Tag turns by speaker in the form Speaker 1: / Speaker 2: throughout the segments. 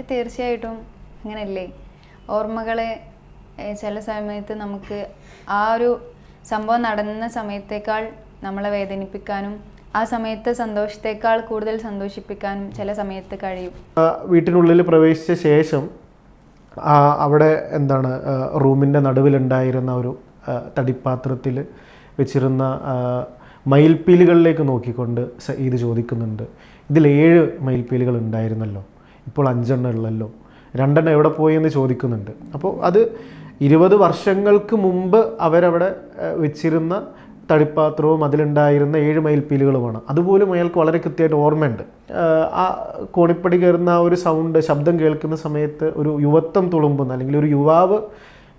Speaker 1: തീർച്ചയായിട്ടും അങ്ങനെയല്ലേ ഓർമ്മകളെ ചില സമയത്ത് നമുക്ക് ആ ഒരു സംഭവം നടന്ന സമയത്തേക്കാൾ നമ്മളെ വേദനിപ്പിക്കാനും ആ സമയത്തെ സന്തോഷത്തേക്കാൾ കൂടുതൽ സന്തോഷിപ്പിക്കാനും ചില സമയത്ത് കഴിയും.
Speaker 2: വീട്ടിനുള്ളിൽ പ്രവേശിച്ച ശേഷം അവിടെ എന്താണ് റൂമിന്റെ നടുവിലുണ്ടായിരുന്ന ഒരു തടിപ്പാത്രത്തിൽ വെച്ചിരുന്ന മയിൽപ്പീലുകളിലേക്ക് നോക്കിക്കൊണ്ട് ഇത് ചോദിക്കുന്നുണ്ട്. ഇതിൽ ഏഴ് മയിൽപ്പീലികൾ ഉണ്ടായിരുന്നല്ലോ. ഇപ്പോൾ അഞ്ചെണ്ണം ഉള്ളല്ലോ. രണ്ടെണ്ണം എവിടെ പോയി എന്ന് ചോദിക്കുന്നുണ്ട്. അപ്പോൾ അത് ഇരുപത് വർഷങ്ങൾക്ക് മുമ്പ് അവരവിടെ വെച്ചിരുന്ന തടിപ്പാത്രവും അതിലുണ്ടായിരുന്ന ഏഴ് മയിൽപ്പീലുകളുമാണ് അതുപോലും അയാൾക്ക് വളരെ കൃത്യമായിട്ട് ഓർമ്മയുണ്ട്. ആ കോണിപ്പടി കയറുന്ന ആ ഒരു സൗണ്ട് ശബ്ദം കേൾക്കുന്ന സമയത്ത് ഒരു യുവത്വം തുളുമ്പുന്ന അല്ലെങ്കിൽ ഒരു യുവാവ്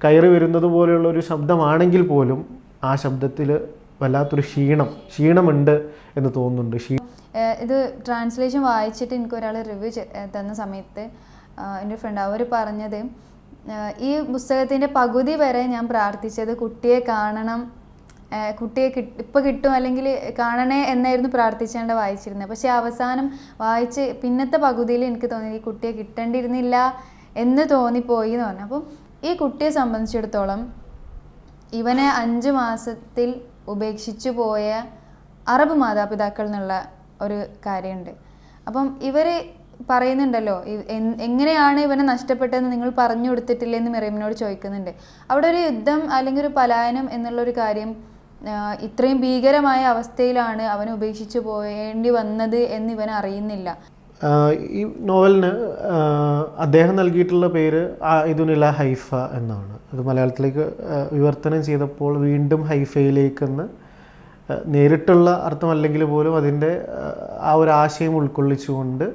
Speaker 2: കയറി വരുന്നത് പോലെയുള്ള ഒരു ശബ്ദമാണെങ്കിൽ പോലും ആ ശബ്ദത്തിൽ വല്ലാത്തൊരു ക്ഷീണം ക്ഷീണമുണ്ട് എന്ന് തോന്നുന്നുണ്ട്. ക്ഷീ
Speaker 1: ഏഹ് ഇത് ട്രാൻസ്ലേഷൻ വായിച്ചിട്ട് എനിക്ക് ഒരാൾ റിവ്യൂ തന്ന സമയത്ത് എന്റെ ഫ്രണ്ട് അവർ പറഞ്ഞത് ഈ പുസ്തകത്തിന്റെ പകുതി വരെ ഞാൻ പ്രാർത്ഥിച്ചത് കുട്ടിയെ കാണണം കുട്ടിയെ കിട്ട് ഇപ്പം കിട്ടും അല്ലെങ്കിൽ കാണണേ എന്നായിരുന്നു പ്രാർത്ഥിച്ചേണ്ട വായിച്ചിരുന്നത്. പക്ഷേ അവസാനം വായിച്ച് പിന്നത്തെ പകുതിയിൽ എനിക്ക് തോന്നി ഈ കുട്ടിയെ കിട്ടേണ്ടിയിരുന്നില്ല എന്ന് തോന്നിപ്പോയി എന്ന് പറഞ്ഞു. അപ്പം ഈ കുട്ടിയെ സംബന്ധിച്ചിടത്തോളം ഇവനെ അഞ്ച് മാസത്തിൽ ഉപേക്ഷിച്ചു പോയ അറബ് മാതാപിതാക്കൾ എന്നുള്ള ഒരു കാര്യമുണ്ട്. അപ്പം ഇവർ പറയുന്നുണ്ടല്ലോ എങ്ങനെയാണ് ഇവനെ നഷ്ടപ്പെട്ടതെന്ന് നിങ്ങൾ പറഞ്ഞു കൊടുത്തിട്ടില്ലെന്ന് മെറിയമിനോട് ചോദിക്കുന്നുണ്ട്. അവിടെ ഒരു യുദ്ധം അല്ലെങ്കിൽ ഒരു പലായനം എന്നുള്ളൊരു കാര്യം ഇത്രയും ഭീകരമായ അവസ്ഥയിലാണ് അവൻ ഉപേക്ഷിച്ചു പോയേണ്ടി വന്നത് എന്ന് ഇവൻ അറിയുന്നില്ല.
Speaker 2: ഈ നോവലിന് അദ്ദേഹം നൽകിയിട്ടുള്ള പേര് ഇതുനില ഹൈഫ എന്നാണ്. അത് മലയാളത്തിലേക്ക് വിവർത്തനം ചെയ്തപ്പോൾ വീണ്ടും ഹൈഫയിലേക്കെന്ന് നേരിട്ടുള്ള അർത്ഥമല്ലെങ്കിൽ പോലും അതിന്റെ ആ ഒരു ആശയം ഉൾക്കൊള്ളിച്ചുകൊണ്ട്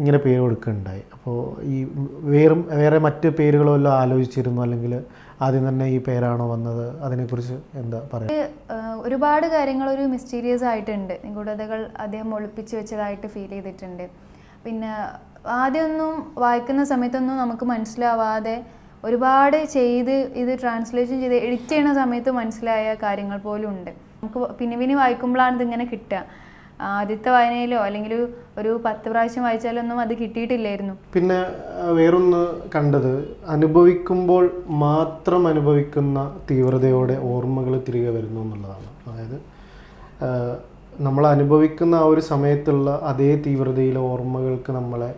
Speaker 2: ഇങ്ങനെ പേര് കൊടുക്കുകയുണ്ടായി. അപ്പോൾ ഈ വേറും വേറെ മറ്റ് പേരുകളോ വല്ലതും ആലോചിച്ചിരുന്നു? അല്ലെങ്കിൽ ആദ്യം തന്നെ ഈ പേരാണോ വന്നത്? അതിനെക്കുറിച്ച് എന്താ പറയുക?
Speaker 1: ഒരുപാട് കാര്യങ്ങൾ ഒരു മിസ്റ്റീരിയസ് ആയിട്ടുണ്ട്. നിഗൂഢതകൾ അദ്ദേഹം ഒളിപ്പിച്ച് വെച്ചതായിട്ട് ഫീൽ ചെയ്തിട്ടുണ്ട്. പിന്നെ ആദ്യമൊന്നും വായിക്കുന്ന സമയത്തൊന്നും നമുക്ക് മനസ്സിലാവാതെ ഒരുപാട് ചെയ്ത് ഇത് ട്രാൻസ്ലേഷൻ ചെയ്ത് എഡിറ്റ് ചെയ്യുന്ന സമയത്ത് മനസ്സിലായ കാര്യങ്ങൾ പോലും ഉണ്ട്. നമുക്ക് പിന്നെ പിന്നെ വായിക്കുമ്പോഴാണ് ഇതിങ്ങനെ കിട്ടുക. ആദ്യത്തെ വായനയിലോ അല്ലെങ്കിൽ ഒരു പത്ത് പ്രാവശ്യം വായിച്ചാലൊന്നും അത് കിട്ടിയിട്ടില്ലായിരുന്നു.
Speaker 2: പിന്നെ വേറൊന്ന് കണ്ടത് അനുഭവിക്കുമ്പോൾ മാത്രം അനുഭവിക്കുന്ന തീവ്രതയോടെ ഓർമ്മകൾ തിരികെ വരുന്നു എന്നുള്ളതാണ്. അതായത് നമ്മൾ അനുഭവിക്കുന്ന ആ ഒരു സമയത്തുള്ള അതേ തീവ്രതയിലെ ഓർമ്മകൾക്ക് നമ്മളെ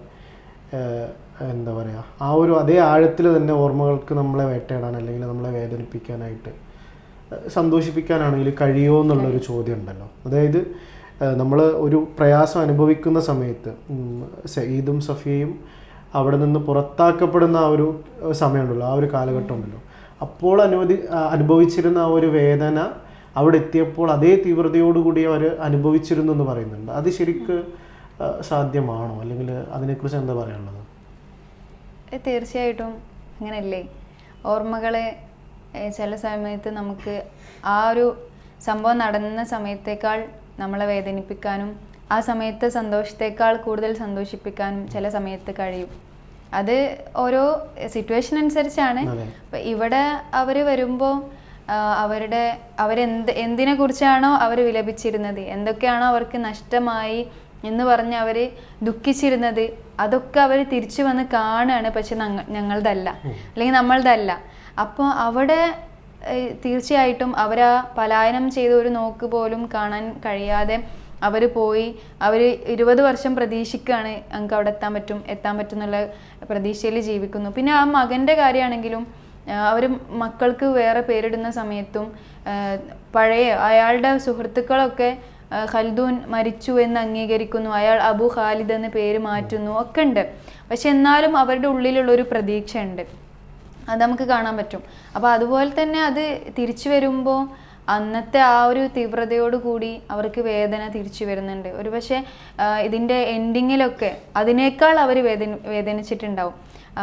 Speaker 2: എന്താ പറയുക ആ ഒരു അതേ ആഴത്തിൽ തന്നെ ഓർമ്മകൾക്ക് നമ്മളെ വേട്ടയാടാൻ അല്ലെങ്കിൽ നമ്മളെ വേദനിപ്പിക്കാനായിട്ട് സന്തോഷിപ്പിക്കാനാണെങ്കിൽ കഴിയുമോ എന്നുള്ളൊരു ചോദ്യം ഉണ്ടല്ലോ അതായത് നമ്മൾ ഒരു പ്രയാസം അനുഭവിക്കുന്ന സമയത്ത് സയ്യിദും സഫിയയും അവിടെ നിന്ന് പുറത്താക്കപ്പെടുന്ന ആ ഒരു സമയമുണ്ടല്ലോ ആ ഒരു കാലഘട്ടം ഉണ്ടല്ലോ അപ്പോൾ അനുവദി അനുഭവിച്ചിരുന്ന ആ ഒരു വേദന അവിടെ എത്തിയപ്പോൾ അതേ തീവ്രതയോടുകൂടി അവർ അനുഭവിച്ചിരുന്നു എന്ന് പറയുന്നുണ്ട്. അത് ശരിക്ക് സാധ്യമാണോ? അല്ലെങ്കിൽ അതിനെക്കുറിച്ച് എന്താ പറയാനുള്ളത്?
Speaker 1: തീർച്ചയായിട്ടും അങ്ങനെയല്ലേ. ഓർമ്മകളെ ചില സമയത്ത് നമുക്ക് ആ ഒരു സംഭവം നടന്ന സമയത്തേക്കാൾ നമ്മളെ വേദനിപ്പിക്കാനും ആ സമയത്തെ സന്തോഷത്തേക്കാൾ കൂടുതൽ സന്തോഷിപ്പിക്കാനും ചില സമയത്ത് കഴിയും. അത് ഓരോ സിറ്റുവേഷൻ അനുസരിച്ചാണ്. ഇവിടെ അവർ വരുമ്പോൾ അവരുടെ അവരെന്ത് എന്തിനെ കുറിച്ചാണോ അവർ വിലപിച്ചിരുന്നത് എന്തൊക്കെയാണോ അവർക്ക് നഷ്ടമായി എന്ന് പറഞ്ഞ് അവർ ദുഃഖിച്ചിരുന്നത് അതൊക്കെ അവർ തിരിച്ചു വന്ന് കാണുകയാണ് പക്ഷെ ഞങ്ങ ഞങ്ങളതല്ല. അല്ലെങ്കിൽ നമ്മളതല്ല അപ്പോൾ അവിടെ തീർച്ചയായിട്ടും തീർച്ചയായിട്ടും അവരാ പലായനം ചെയ്ത ഒരു നോക്ക് പോലും കാണാൻ കഴിയാതെ അവർ പോയി. അവർ ഇരുപത് വർഷം പ്രതീക്ഷിക്കുകയാണ് ഞങ്ങൾക്ക് അവിടെ എത്താൻ പറ്റും എത്താൻ പറ്റും എന്നുള്ള പ്രതീക്ഷയിൽ ജീവിക്കുന്നു. പിന്നെ ആ മകന്റെ കാര്യമാണെങ്കിലും അവർ മക്കൾക്ക് വേറെ പേരിടുന്ന സമയത്തും പഴയ അയാളുടെ സുഹൃത്തുക്കളൊക്കെ ഖൽദൂൻ മരിച്ചു എന്ന് അംഗീകരിക്കുന്നു അയാൾ അബു ഖാലിദ് എന്ന് പേര് മാറ്റുന്നു ഒക്കെ ഉണ്ട്. പക്ഷെ എന്നാലും അവരുടെ ഉള്ളിലുള്ള ഒരു പ്രതീക്ഷ ഉണ്ട് അത് നമുക്ക് കാണാൻ പറ്റും. അപ്പോൾ അതുപോലെ തന്നെ അത് തിരിച്ചു വരുമ്പോൾ അന്നത്തെ ആ ഒരു തീവ്രതയോട് കൂടി അവർക്ക് വേദന തിരിച്ചു വരുന്നുണ്ട്. ഒരു പക്ഷേ ഇതിന്റെ എൻഡിങ്ങിലൊക്കെ അതിനേക്കാൾ അവർ വേദന വേദനിച്ചിട്ടുണ്ടാവും.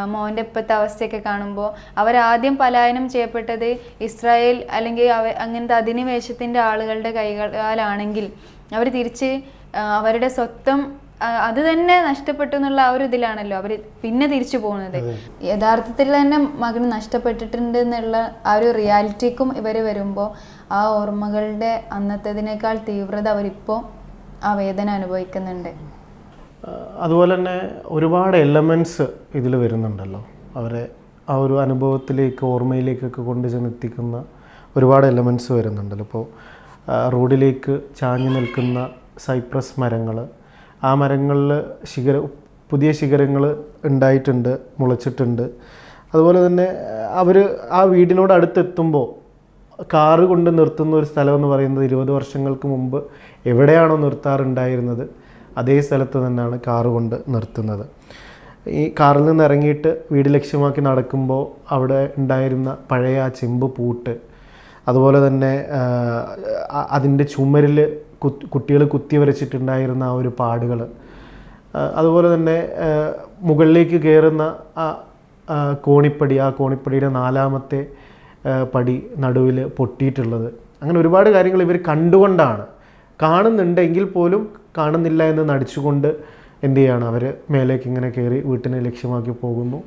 Speaker 1: മോന്റെ ഇപ്പോഴത്തെ അവസ്ഥയൊക്കെ കാണുമ്പോൾ അവരാദ്യം പലായനം ചെയ്യപ്പെട്ടത് ഇസ്രായേൽ അല്ലെങ്കിൽ അവ അങ്ങനത്തെ അധിനിവേശത്തിന്റെ ആളുകളുടെ കൈകളാണെങ്കിൽ അവർ തിരിച്ച് അവരുടെ സ്വന്തം ആ, അത് തന്നെ നഷ്ടപ്പെട്ടു എന്നുള്ള ആ ഒരു ഇതിലാണല്ലോ അവർ പിന്നെ തിരിച്ചു പോകുന്നത്. യഥാർത്ഥത്തിൽ തന്നെ മകന് നഷ്ടപ്പെട്ടിട്ടുണ്ട് എന്നുള്ള ആ ഒരു റിയാലിറ്റിക്കും ഇവർ വരുമ്പോൾ ആ ഓർമ്മകളുടെ അന്നത്തേതിനേക്കാൾ തീവ്രത അവരിപ്പോൾ ആ വേദന അനുഭവിക്കുന്നുണ്ട്.
Speaker 2: അതുപോലെ തന്നെ ഒരുപാട് എലമെന്റ്സ് ഇതിൽ വരുന്നുണ്ടല്ലോ. അവരെ ആ ഒരു അനുഭവത്തിലേക്ക് ഓർമ്മയിലേക്കൊക്കെ കൊണ്ട് ചെന്ന് എത്തിക്കുന്ന ഒരുപാട് എലമെന്റ്സ് വരുന്നുണ്ടല്ലോ. ഇപ്പോൾ റോഡിലേക്ക് ചാഞ്ഞു നിൽക്കുന്ന സൈപ്രസ് മരങ്ങൾ ആ മരങ്ങളിൽ ശിഖര പുതിയ ശിഖരങ്ങൾ ഉണ്ടായിട്ടുണ്ട് മുളച്ചിട്ടുണ്ട്. അതുപോലെ തന്നെ അവർ ആ വീടിനോട് അടുത്തെത്തുമ്പോൾ കാറ് കൊണ്ട് നിർത്തുന്ന ഒരു സ്ഥലം എന്ന് പറയുന്നത് ഇരുപത് വർഷങ്ങൾക്ക് മുമ്പ് എവിടെയാണോ നിർത്താറുണ്ടായിരുന്നത് അതേ സ്ഥലത്ത് തന്നെയാണ് കാറ് കൊണ്ട് നിർത്തുന്നത്. ഈ കാറിൽ നിന്ന് ഇറങ്ങിയിട്ട് വീട് ലക്ഷ്യമാക്കി നടക്കുമ്പോൾ അവിടെ ഉണ്ടായിരുന്ന പഴയ ആ ചെമ്പ് പൂട്ട് അതുപോലെ തന്നെ അതിന്റെ ചുമരിൽ കുട്ടികൾ കുത്തി വരച്ചിട്ടുണ്ടായിരുന്ന ആ ഒരു പാടുകൾ അതുപോലെ തന്നെ മുകളിലേക്ക് കയറുന്ന ആ കോണിപ്പടി ആ കോണിപ്പടിയുടെ നാലാമത്തെ പടി നടുവിൽ പൊട്ടിയിട്ടുള്ളത്. അങ്ങനെ ഒരുപാട് കാര്യങ്ങൾ ഇവർ കണ്ടുകൊണ്ടാണ്. കാണുന്നുണ്ടെങ്കിൽ പോലും കാണുന്നില്ല എന്ന് നടിച്ചുകൊണ്ട് എന്ത് ചെയ്യാണ് അവർ മേലേക്ക് ഇങ്ങനെ കയറി വീട്ടിനെ ലക്ഷ്യമാക്കി പോകുന്നു.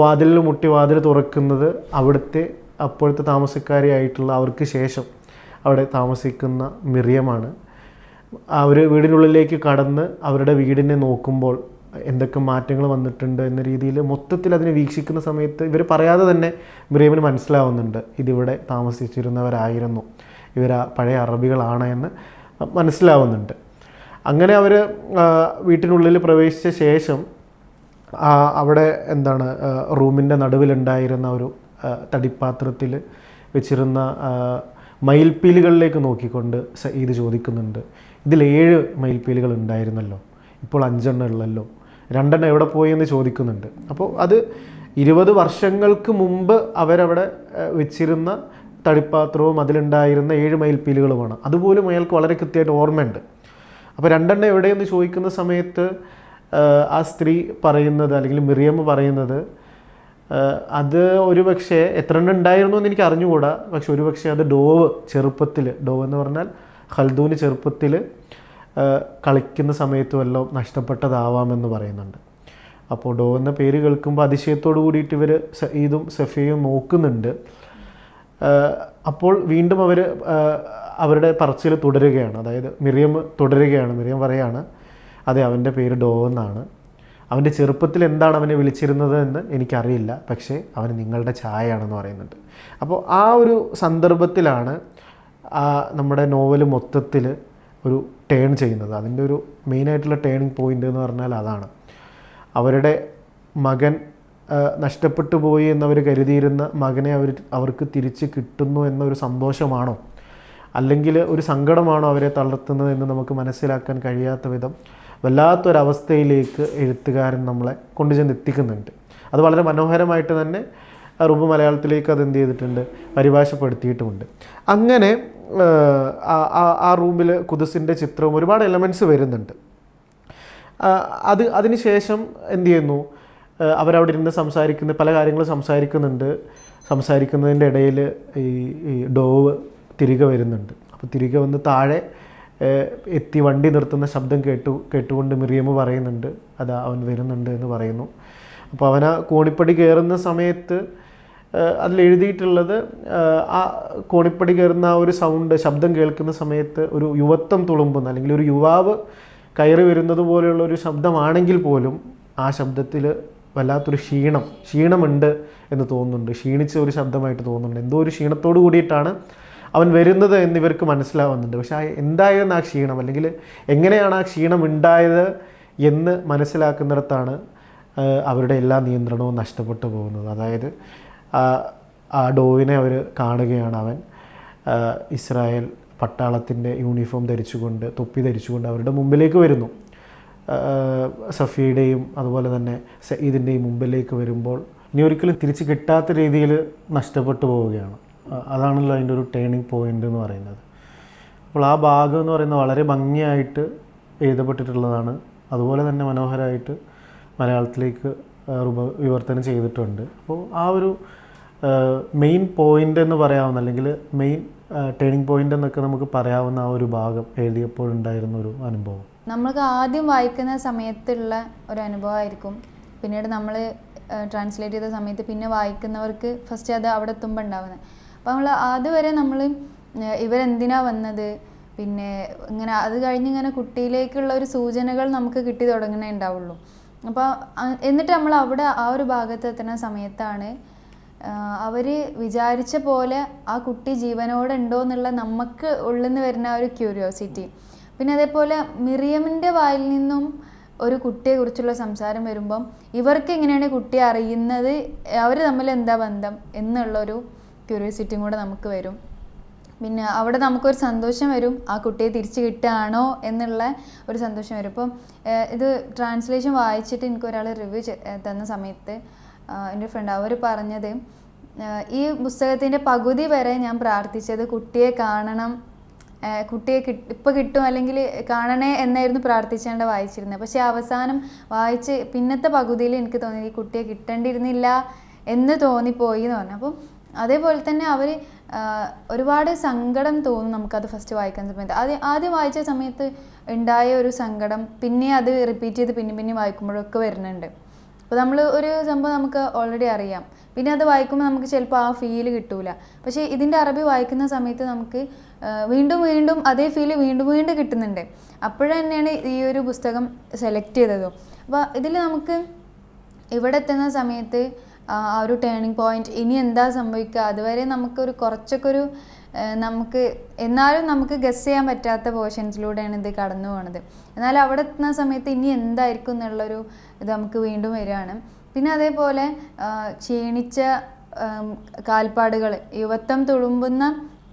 Speaker 2: വാതിലിൽ മുട്ടി വാതിൽ തുറക്കുന്നത് അവിടുത്തെ അപ്പോഴത്തെ താമസക്കാരിയായിട്ടുള്ള അവർക്ക് ശേഷം. അവിടെ താമസിക്കുന്ന മിറിയമാണ്. അവർ വീടിനുള്ളിലേക്ക് കടന്ന് അവരുടെ വീടിനെ നോക്കുമ്പോൾ എന്തൊക്കെ മാറ്റങ്ങൾ വന്നിട്ടുണ്ട് എന്ന രീതിയിൽ മൊത്തത്തിൽ അതിനെ വീക്ഷിക്കുന്ന സമയത്ത് ഇവർ പറയാതെ തന്നെ മിറിയമിന് മനസ്സിലാവുന്നുണ്ട്. ഇതിവിടെ താമസിച്ചിരുന്നവരായിരുന്നു. ഇവർ പഴയ അറബികളാണ് എന്ന് മനസ്സിലാവുന്നുണ്ട്. അങ്ങനെ അവർ വീട്ടിനുള്ളിൽ പ്രവേശിച്ച ശേഷം അവിടെ എന്താണ് റൂമിന്റെ നടുവിലുണ്ടായിരുന്ന ഒരു തടിപ്പാത്രത്തിൽ വെച്ചിരുന്ന മയിൽപ്പീലുകളിലേക്ക് നോക്കിക്കൊണ്ട് സയ്യിദ് ചോദിക്കുന്നുണ്ട്. ഇതിൽ ഏഴ് മയിൽപ്പീലുകൾ ഉണ്ടായിരുന്നല്ലോ. ഇപ്പോൾ അഞ്ചെണ്ണം ഉള്ളല്ലോ. രണ്ടെണ്ണം എവിടെ പോയി എന്ന് ചോദിക്കുന്നുണ്ട്. അപ്പോൾ അത് ഇരുപത് വർഷങ്ങൾക്ക് മുമ്പ് അവരവിടെ വെച്ചിരുന്ന തടിപ്പാത്രവും അതിലുണ്ടായിരുന്ന ഏഴ് മയിൽപ്പീലുകളുമാണ്. അതുപോലും അയാൾക്ക് വളരെ കൃത്യമായിട്ട് ഓർമ്മയുണ്ട്. അപ്പോൾ രണ്ടെണ്ണം എവിടെയെന്ന് ചോദിക്കുന്ന സമയത്ത് ആ, സ്ത്രീ പറയുന്നത് അല്ലെങ്കിൽ മിറിയമ്മ പറയുന്നത് അത് ഒരു പക്ഷേ എത്ര എണ്ണം ഉണ്ടായിരുന്നു എന്ന് എനിക്ക് അറിഞ്ഞുകൂടാ. പക്ഷെ ഒരു പക്ഷേ അത് ഡോവ് ചെറുപ്പത്തിൽ ഡോവ് എന്ന് പറഞ്ഞാൽ ഹൽദൂന് ചെറുപ്പത്തിൽ കളിക്കുന്ന സമയത്ത് വല്ലതും നഷ്ടപ്പെട്ടതാവാമെന്ന് പറയുന്നുണ്ട്. അപ്പോൾ ഡോ എന്ന പേര് കേൾക്കുമ്പോൾ അതിശയത്തോടു കൂടിയിട്ട് ഇവർ സയ്യിദും സഫിയയും നോക്കുന്നുണ്ട്. അപ്പോൾ വീണ്ടും അവർ അവരുടെ പറച്ചിൽ തുടരുകയാണ്. അതായത് മിറിയം തുടരുകയാണ് മിറിയം പറയാണ് അതെ അവന്റെ പേര് ഡോ എന്നാണ്. അവന്റെ ചെറുപ്പത്തിൽ എന്താണ് അവനെ വിളിച്ചിരുന്നത് എന്ന് എനിക്കറിയില്ല. പക്ഷേ അവൻ നിങ്ങളുടെ ചായയാണെന്ന് പറയുന്നുണ്ട്. അപ്പോൾ ആ ഒരു സന്ദർഭത്തിലാണ് നമ്മുടെ നോവൽ മൊത്തത്തിൽ ഒരു ടേൺ ചെയ്യുന്നത്. അതിന്റെ ഒരു മെയിനായിട്ടുള്ള ടേണിംഗ് പോയിന്റ് എന്ന് പറഞ്ഞാൽ അതാണ്. അവരുടെ മകൻ നഷ്ടപ്പെട്ടു പോയി എന്നവർ കരുതിയിരുന്ന മകനെ അവർ അവർക്ക് തിരിച്ച് കിട്ടുന്നു എന്നൊരു സന്തോഷമാണോ? അല്ലെങ്കിൽ ഒരു സങ്കടമാണോ അവരെ തളർത്തുന്നത് എന്ന് നമുക്ക് മനസ്സിലാക്കാൻ കഴിയാത്ത വിധം വല്ലാത്തൊരവസ്ഥയിലേക്ക് എഴുത്തുകാരൻ നമ്മളെ കൊണ്ടുചെന്ന് എത്തിക്കുന്നുണ്ട് അത് വളരെ മനോഹരമായിട്ട് തന്നെ റുബ് മലയാളത്തിലേക്ക് അത് എന്ത് ചെയ്തിട്ടുണ്ട് പരിഭാഷപ്പെടുത്തിയിട്ടുമുണ്ട്. അങ്ങനെ ആ, റൂമിൽ കുതിസിന്റെ ചിത്രവും ഒരുപാട് എലമെന്റ്സ് വരുന്നുണ്ട്. അത് അത് അതിനുശേഷം എന്ത് ചെയ്യുന്നു അവരവിടെ ഇരുന്ന് സംസാരിക്കുന്ന പല കാര്യങ്ങളും സംസാരിക്കുന്നുണ്ട്. സംസാരിക്കുന്നതിന്റെ ഇടയിൽ ഈ ഡോവ് തിരികെ വരുന്നുണ്ട്. അപ്പോൾ തിരികെ വന്ന് താഴെ എത്തി വണ്ടി നിർത്തുന്ന ശബ്ദം കേട്ടു കേട്ടുകൊണ്ട് മിറിയമ്മ പറയുന്നുണ്ട് അതാ അവൻ വരുന്നുണ്ട് എന്ന് പറയുന്നു. അപ്പോൾ അവൻ ആ കോണിപ്പടി കയറുന്ന സമയത്ത് അതിൽ എഴുതിയിട്ടുള്ളത് ആ കോണിപ്പടി കയറുന്ന ആ ഒരു സൗണ്ട് ശബ്ദം കേൾക്കുന്ന സമയത്ത് ഒരു യുവത്വം തുളുമ്പുന്ന അല്ലെങ്കിൽ ഒരു യുവാവ് കയറി വരുന്നത് പോലെയുള്ള ഒരു ശബ്ദമാണെങ്കിൽ പോലും ആ ശബ്ദത്തിൽ വല്ലാത്തൊരു ക്ഷീണം ക്ഷീണമുണ്ട് എന്ന് തോന്നുന്നുണ്ട് ക്ഷീണിച്ച ഒരു ശബ്ദമായിട്ട് തോന്നുന്നുണ്ട്. എന്തോ ഒരു ക്ഷീണത്തോട് കൂടിയിട്ടാണ് അവൻ വരുന്നത് എന്നിവർക്ക് മനസ്സിലാവുന്നുണ്ട്. പക്ഷേ എന്തായിരുന്നു ആ ക്ഷീണം അല്ലെങ്കിൽ എങ്ങനെയാണ് ആ ക്ഷീണം ഉണ്ടായത് എന്ന് മനസ്സിലാക്കുന്നിടത്താണ് അവരുടെ എല്ലാ നിയന്ത്രണവും നഷ്ടപ്പെട്ടു പോകുന്നത്. അതായത് ആ ഡോവിനെ അവർ കാണുകയാണ് അവൻ. ഇസ്രായേൽ പട്ടാളത്തിന്റെ യൂണിഫോം ധരിച്ചുകൊണ്ട് തൊപ്പി ധരിച്ചുകൊണ്ട് അവരുടെ മുമ്പിലേക്ക് വരുന്നു. സഫിയുടെയും അതുപോലെ തന്നെ സയ്യിദിന്റെയും മുമ്പിലേക്ക് വരുമ്പോൾ ഇനി ഒരിക്കലും തിരിച്ച് കിട്ടാത്ത രീതിയിൽ നഷ്ടപ്പെട്ടു പോവുകയാണ്. അതാണല്ലോ അതിന്റെ ഒരു ടേണിംഗ് പോയിന്റ് എന്ന് പറയുന്നത്. അപ്പോൾ ആ ഭാഗം എന്ന് പറയുന്നത് വളരെ ഭംഗിയായിട്ട് എഴുതപ്പെട്ടിട്ടുള്ളതാണ്. അതുപോലെ തന്നെ മനോഹരമായിട്ട് മലയാളത്തിലേക്ക് രൂപ- വിവർത്തനം ചെയ്തിട്ടുണ്ട്. അപ്പോൾ ആ ഒരു മെയിൻ പോയിന്റ് എന്ന് പറയാവുന്ന അല്ലെങ്കിൽ മെയിൻ ടേണിംഗ് പോയിന്റ് എന്നൊക്കെ നമുക്ക് പറയാവുന്ന ആ ഒരു ഭാഗം എഴുതിയപ്പോഴുണ്ടായിരുന്ന ഒരു അനുഭവം.
Speaker 1: നമ്മൾക്ക് ആദ്യം വായിക്കുന്ന സമയത്തുള്ള ഒരു അനുഭവമായിരിക്കും. പിന്നീട് നമ്മൾ ട്രാൻസ്ലേറ്റ് ചെയ്ത സമയത്ത് പിന്നെ വായിക്കുന്നവർക്ക് ഫസ്റ്റ് അത് അവിടെ എത്തുമ്പോൾ ഉണ്ടാവുന്നത്. അപ്പോൾ നമ്മൾ അതുവരെ നമ്മൾ ഇവരെന്തിനാ വന്നത്? പിന്നെ ഇങ്ങനെ അത് കഴിഞ്ഞ് ഇങ്ങനെ കുട്ടിയിലേക്കുള്ള ഒരു സൂചനകൾ നമുക്ക് കിട്ടി തുടങ്ങണേ ഉണ്ടാവുള്ളൂ. അപ്പോൾ എന്നിട്ട് നമ്മൾ അവിടെ ആ ഒരു ഭാഗത്ത് എത്തുന്ന സമയത്താണ് അവർ വിചാരിച്ച പോലെ ആ കുട്ടി ജീവനോടെ ഉണ്ടോ എന്നുള്ള നമുക്ക് ഉള്ളിൽ നിന്ന് വരുന്ന ഒരു ക്യൂരിയോസിറ്റി. പിന്നെ അതേപോലെ മിറിയമിന്റെ വായിൽ നിന്നും ഒരു കുട്ടിയെക്കുറിച്ചുള്ള സംസാരം വരുമ്പം ഇവർക്ക് എങ്ങനെയാണ് കുട്ടിയെ അറിയുന്നത്? അവർ തമ്മിൽ എന്താ ബന്ധം? എന്നുള്ളൊരു ക്യൂരിയോസിറ്റിയും കൂടെ നമുക്ക് വരും. പിന്നെ അവിടെ നമുക്കൊരു സന്തോഷം വരും. ആ കുട്ടിയെ തിരിച്ചു കിട്ടുകയാണോ എന്നുള്ള ഒരു സന്തോഷം വരും. ഇപ്പം ഇത് ട്രാൻസ്ലേഷൻ വായിച്ചിട്ട് എനിക്ക് ഒരാൾ റിവ്യൂ തന്ന സമയത്ത് എന്റെ ഫ്രണ്ട് അവർ പറഞ്ഞത് ഈ പുസ്തകത്തിന്റെ പകുതി വരെ ഞാൻ പ്രാർത്ഥിച്ചത് കുട്ടിയെ കാണണം കുട്ടിയെ കിട്ട് ഇപ്പം കിട്ടും അല്ലെങ്കിൽ കാണണേ എന്നായിരുന്നു പ്രാർത്ഥിച്ചേണ്ട വായിച്ചിരുന്നത്. പക്ഷേ അവസാനം വായിച്ച് പിന്നത്തെ പകുതിയിൽ എനിക്ക് തോന്നി ഈ കുട്ടിയെ കിട്ടേണ്ടിയിരുന്നില്ല എന്ന് തോന്നിപ്പോയി എന്ന് പറഞ്ഞു. അപ്പം അതേപോലെ തന്നെ അവർ ഒരുപാട് സങ്കടം തോന്നും നമുക്കത് ഫസ്റ്റ് വായിക്കുന്ന സമയത്ത്. ആദ്യം ആദ്യം വായിച്ച സമയത്ത് ഉണ്ടായ ഒരു സങ്കടം പിന്നെ അത് റിപ്പീറ്റ് ചെയ്ത് പിന്നെ പിന്നെ വായിക്കുമ്പോഴൊക്കെ വരുന്നുണ്ട്. അപ്പോൾ നമ്മൾ ഒരു സംഭവം നമുക്ക് ഓൾറെഡി അറിയാം. പിന്നെ അത് വായിക്കുമ്പോൾ നമുക്ക് ചിലപ്പോൾ ആ ഫീൽ കിട്ടൂല. പക്ഷേ ഇതിന്റെ അറബി വായിക്കുന്ന സമയത്ത് നമുക്ക് വീണ്ടും വീണ്ടും അതേ ഫീൽ വീണ്ടും വീണ്ടും കിട്ടുന്നുണ്ട്. അപ്പോഴന്നെയാണ് ഈ ഒരു പുസ്തകം സെലക്ട് ചെയ്തതും. അപ്പോൾ ഇതിൽ നമുക്ക് ഇവിടെ എത്തുന്ന സമയത്ത് ആ ഒരു ടേണിംഗ് പോയിന്റ് ഇനി എന്താ സംഭവിക്കുക? അതുവരെ നമുക്കൊരു കുറച്ചൊക്കെ ഒരു നമുക്ക് എന്നാലും നമുക്ക് ഗസ് ചെയ്യാൻ പറ്റാത്ത പോർഷൻസിലൂടെയാണ് ഇത് കടന്നു പോണത്. എന്നാൽ അവിടെ എത്തുന്ന സമയത്ത് ഇനി എന്തായിരിക്കും എന്നുള്ളൊരു ഇത് നമുക്ക് വീണ്ടും വരികയാണ്. പിന്നെ അതേപോലെ ക്ഷീണിച്ച കാൽപ്പാടുകൾ. യുവത്വം തുളുമ്പുന്ന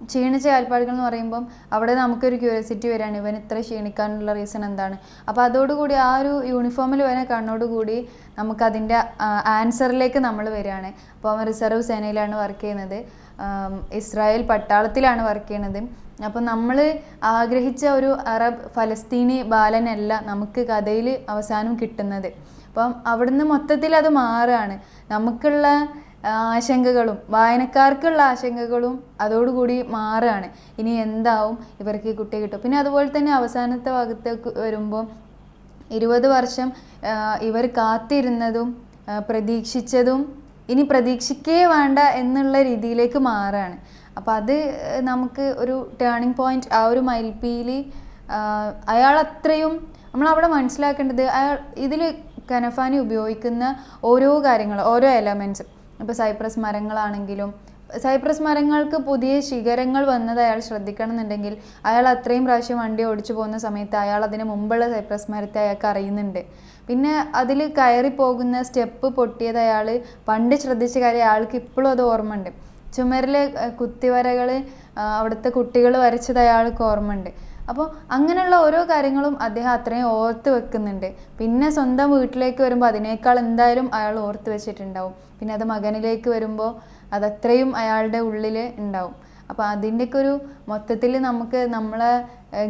Speaker 1: ക്ഷീണിച്ച കാൽപ്പാടുകൾ എന്ന് പറയുമ്പം അവിടെ നമുക്കൊരു ക്യൂരിയോസിറ്റി വരികയാണ്. ഇവൻ ഇത്ര ക്ഷീണിക്കാനുള്ള റീസൺ എന്താണ്? അപ്പോൾ അതോടുകൂടി ആ ഒരു യൂണിഫോമിൽ വരാൻ കണ്ണോടുകൂടി നമുക്കതിന്റെ ആൻസറിലേക്ക് നമ്മൾ വരികയാണ്. അപ്പോൾ അവൻ റിസർവ് സേനയിലാണ് വർക്ക് ചെയ്യുന്നത്. ഇസ്രായേൽ പട്ടാളത്തിലാണ് വർക്ക് ചെയ്യുന്നത്. അപ്പം നമ്മൾ ആഗ്രഹിച്ച ഒരു അറബ് ഫലസ്തീനി ബാലനല്ല നമുക്ക് കഥയിൽ അവസാനം കിട്ടുന്നത്. അപ്പം അവിടുന്ന് മൊത്തത്തിൽ അത് മാറുകയാണ്. നമുക്കുള്ള ആശങ്കകളും വായനക്കാർക്കുള്ള ആശങ്കകളും അതോടുകൂടി മാറുകയാണ്. ഇനി എന്താവും? ഇവർക്ക് ഈ കുട്ടിയെ കിട്ടും. പിന്നെ അതുപോലെ തന്നെ അവസാനത്തെ ഭാഗത്തേക്ക് വരുമ്പോൾ ഇരുപത് വർഷം ഇവർ കാത്തിരുന്നതും പ്രതീക്ഷിച്ചതും ഇനി പ്രതീക്ഷിക്കേ വേണ്ട എന്നുള്ള രീതിയിലേക്ക് മാറുകയാണ് അപ്പോൾ അത് നമുക്ക് ഒരു ടേണിംഗ് പോയിന്റ് ആ ഒരു മയിൽപ്പീൽ അയാൾ അത്രയും നമ്മളവിടെ മനസ്സിലാക്കേണ്ടത് അയാൾ ഇതിൽ കനഫാനി ഉപയോഗിക്കുന്ന ഓരോ കാര്യങ്ങൾ ഓരോ എലമെന്റ്സ് ഇപ്പോൾ സൈപ്രസ് മരങ്ങളാണെങ്കിലും സൈപ്രസ് മരങ്ങൾക്ക് പുതിയ ശിഖരങ്ങൾ വന്നത് അയാൾ ശ്രദ്ധിക്കണം എന്നുണ്ടെങ്കിൽ അയാൾ അത്രയും പ്രാവശ്യം വണ്ടി ഓടിച്ചു പോകുന്ന സമയത്ത് അയാൾ അതിന് മുമ്പുള്ള സൈപ്രസ് മരത്തെ അയാൾക്ക് അറിയുന്നുണ്ട്. പിന്നെ അതിൽ കയറി പോകുന്ന സ്റ്റെപ്പ് പൊട്ടിയത് അയാൾ പണ്ട് ശ്രദ്ധിച്ച കാര്യം അയാൾക്ക് ഇപ്പോഴും അത് ഓർമ്മയുണ്ട്. ചുമരിലെ കുത്തിവരകൾ അവിടുത്തെ കുട്ടികൾ വരച്ചത് അയാൾക്ക് ഓർമ്മയുണ്ട്. അപ്പോൾ അങ്ങനെയുള്ള ഓരോ കാര്യങ്ങളും അദ്ദേഹം അത്രയും ഓർത്ത് വെക്കുന്നുണ്ട്. പിന്നെ സ്വന്തം വീട്ടിലേക്ക് വരുമ്പോൾ അതിനേക്കാൾ എന്തായാലും അയാൾ ഓർത്ത് വെച്ചിട്ടുണ്ടാവും. പിന്നെ അത് മകനിലേക്ക് വരുമ്പോൾ അതത്രയും അയാളുടെ ഉള്ളിൽ ഉണ്ടാവും. അപ്പോൾ അതിന്റെയൊക്കെ ഒരു മൊത്തത്തിൽ നമുക്ക് നമ്മളെ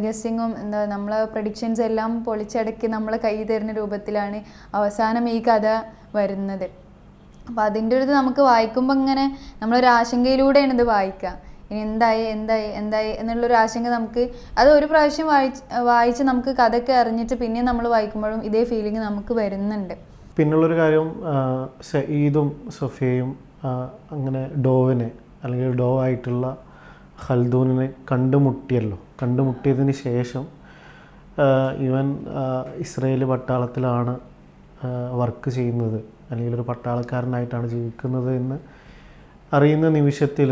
Speaker 1: ഗസ്സിങ്ങും എന്താ നമ്മളെ പ്രഡിക്ഷൻസ് എല്ലാം പൊളിച്ചടക്കി നമ്മളെ കൈ തരുന്ന രൂപത്തിലാണ് അവസാനം ഈ കഥ വരുന്നത്. അപ്പോൾ അതിന്റെ ഒരു ഇത് നമുക്ക് വായിക്കുമ്പോൾ ഇങ്ങനെ നമ്മളൊരു ആശങ്കയിലൂടെയാണ് ഇത് വായിക്കുക എന്തായി എന്തായി എന്തായി എന്നുള്ളൊരു ആശങ്ക നമുക്ക് അത് ഒരു പ്രാവശ്യം വായിച്ച് വായിച്ച് നമുക്ക് കഥയൊക്കെ അറിഞ്ഞിട്ട് പിന്നെ നമ്മൾ വായിക്കുമ്പോഴും ഇതേ ഫീലിംഗ് നമുക്ക് വരുന്നുണ്ട്.
Speaker 2: പിന്നുള്ളൊരു കാര്യം ആ, സഫിയയും അങ്ങനെ ഡോവിനെ അല്ലെങ്കിൽ ഡോ ആയിട്ടുള്ള ഹൽദൂനിനെ കണ്ടുമുട്ടിയല്ലോ. കണ്ടുമുട്ടിയതിന് ശേഷം ഇവൻ ഇസ്രയേൽ പട്ടാളത്തിലാണ് വർക്ക് ചെയ്യുന്നത്. അല്ലെങ്കിൽ ഒരു പട്ടാളക്കാരനായിട്ടാണ് ജീവിക്കുന്നത് എന്ന് അറിയുന്ന നിമിഷത്തിൽ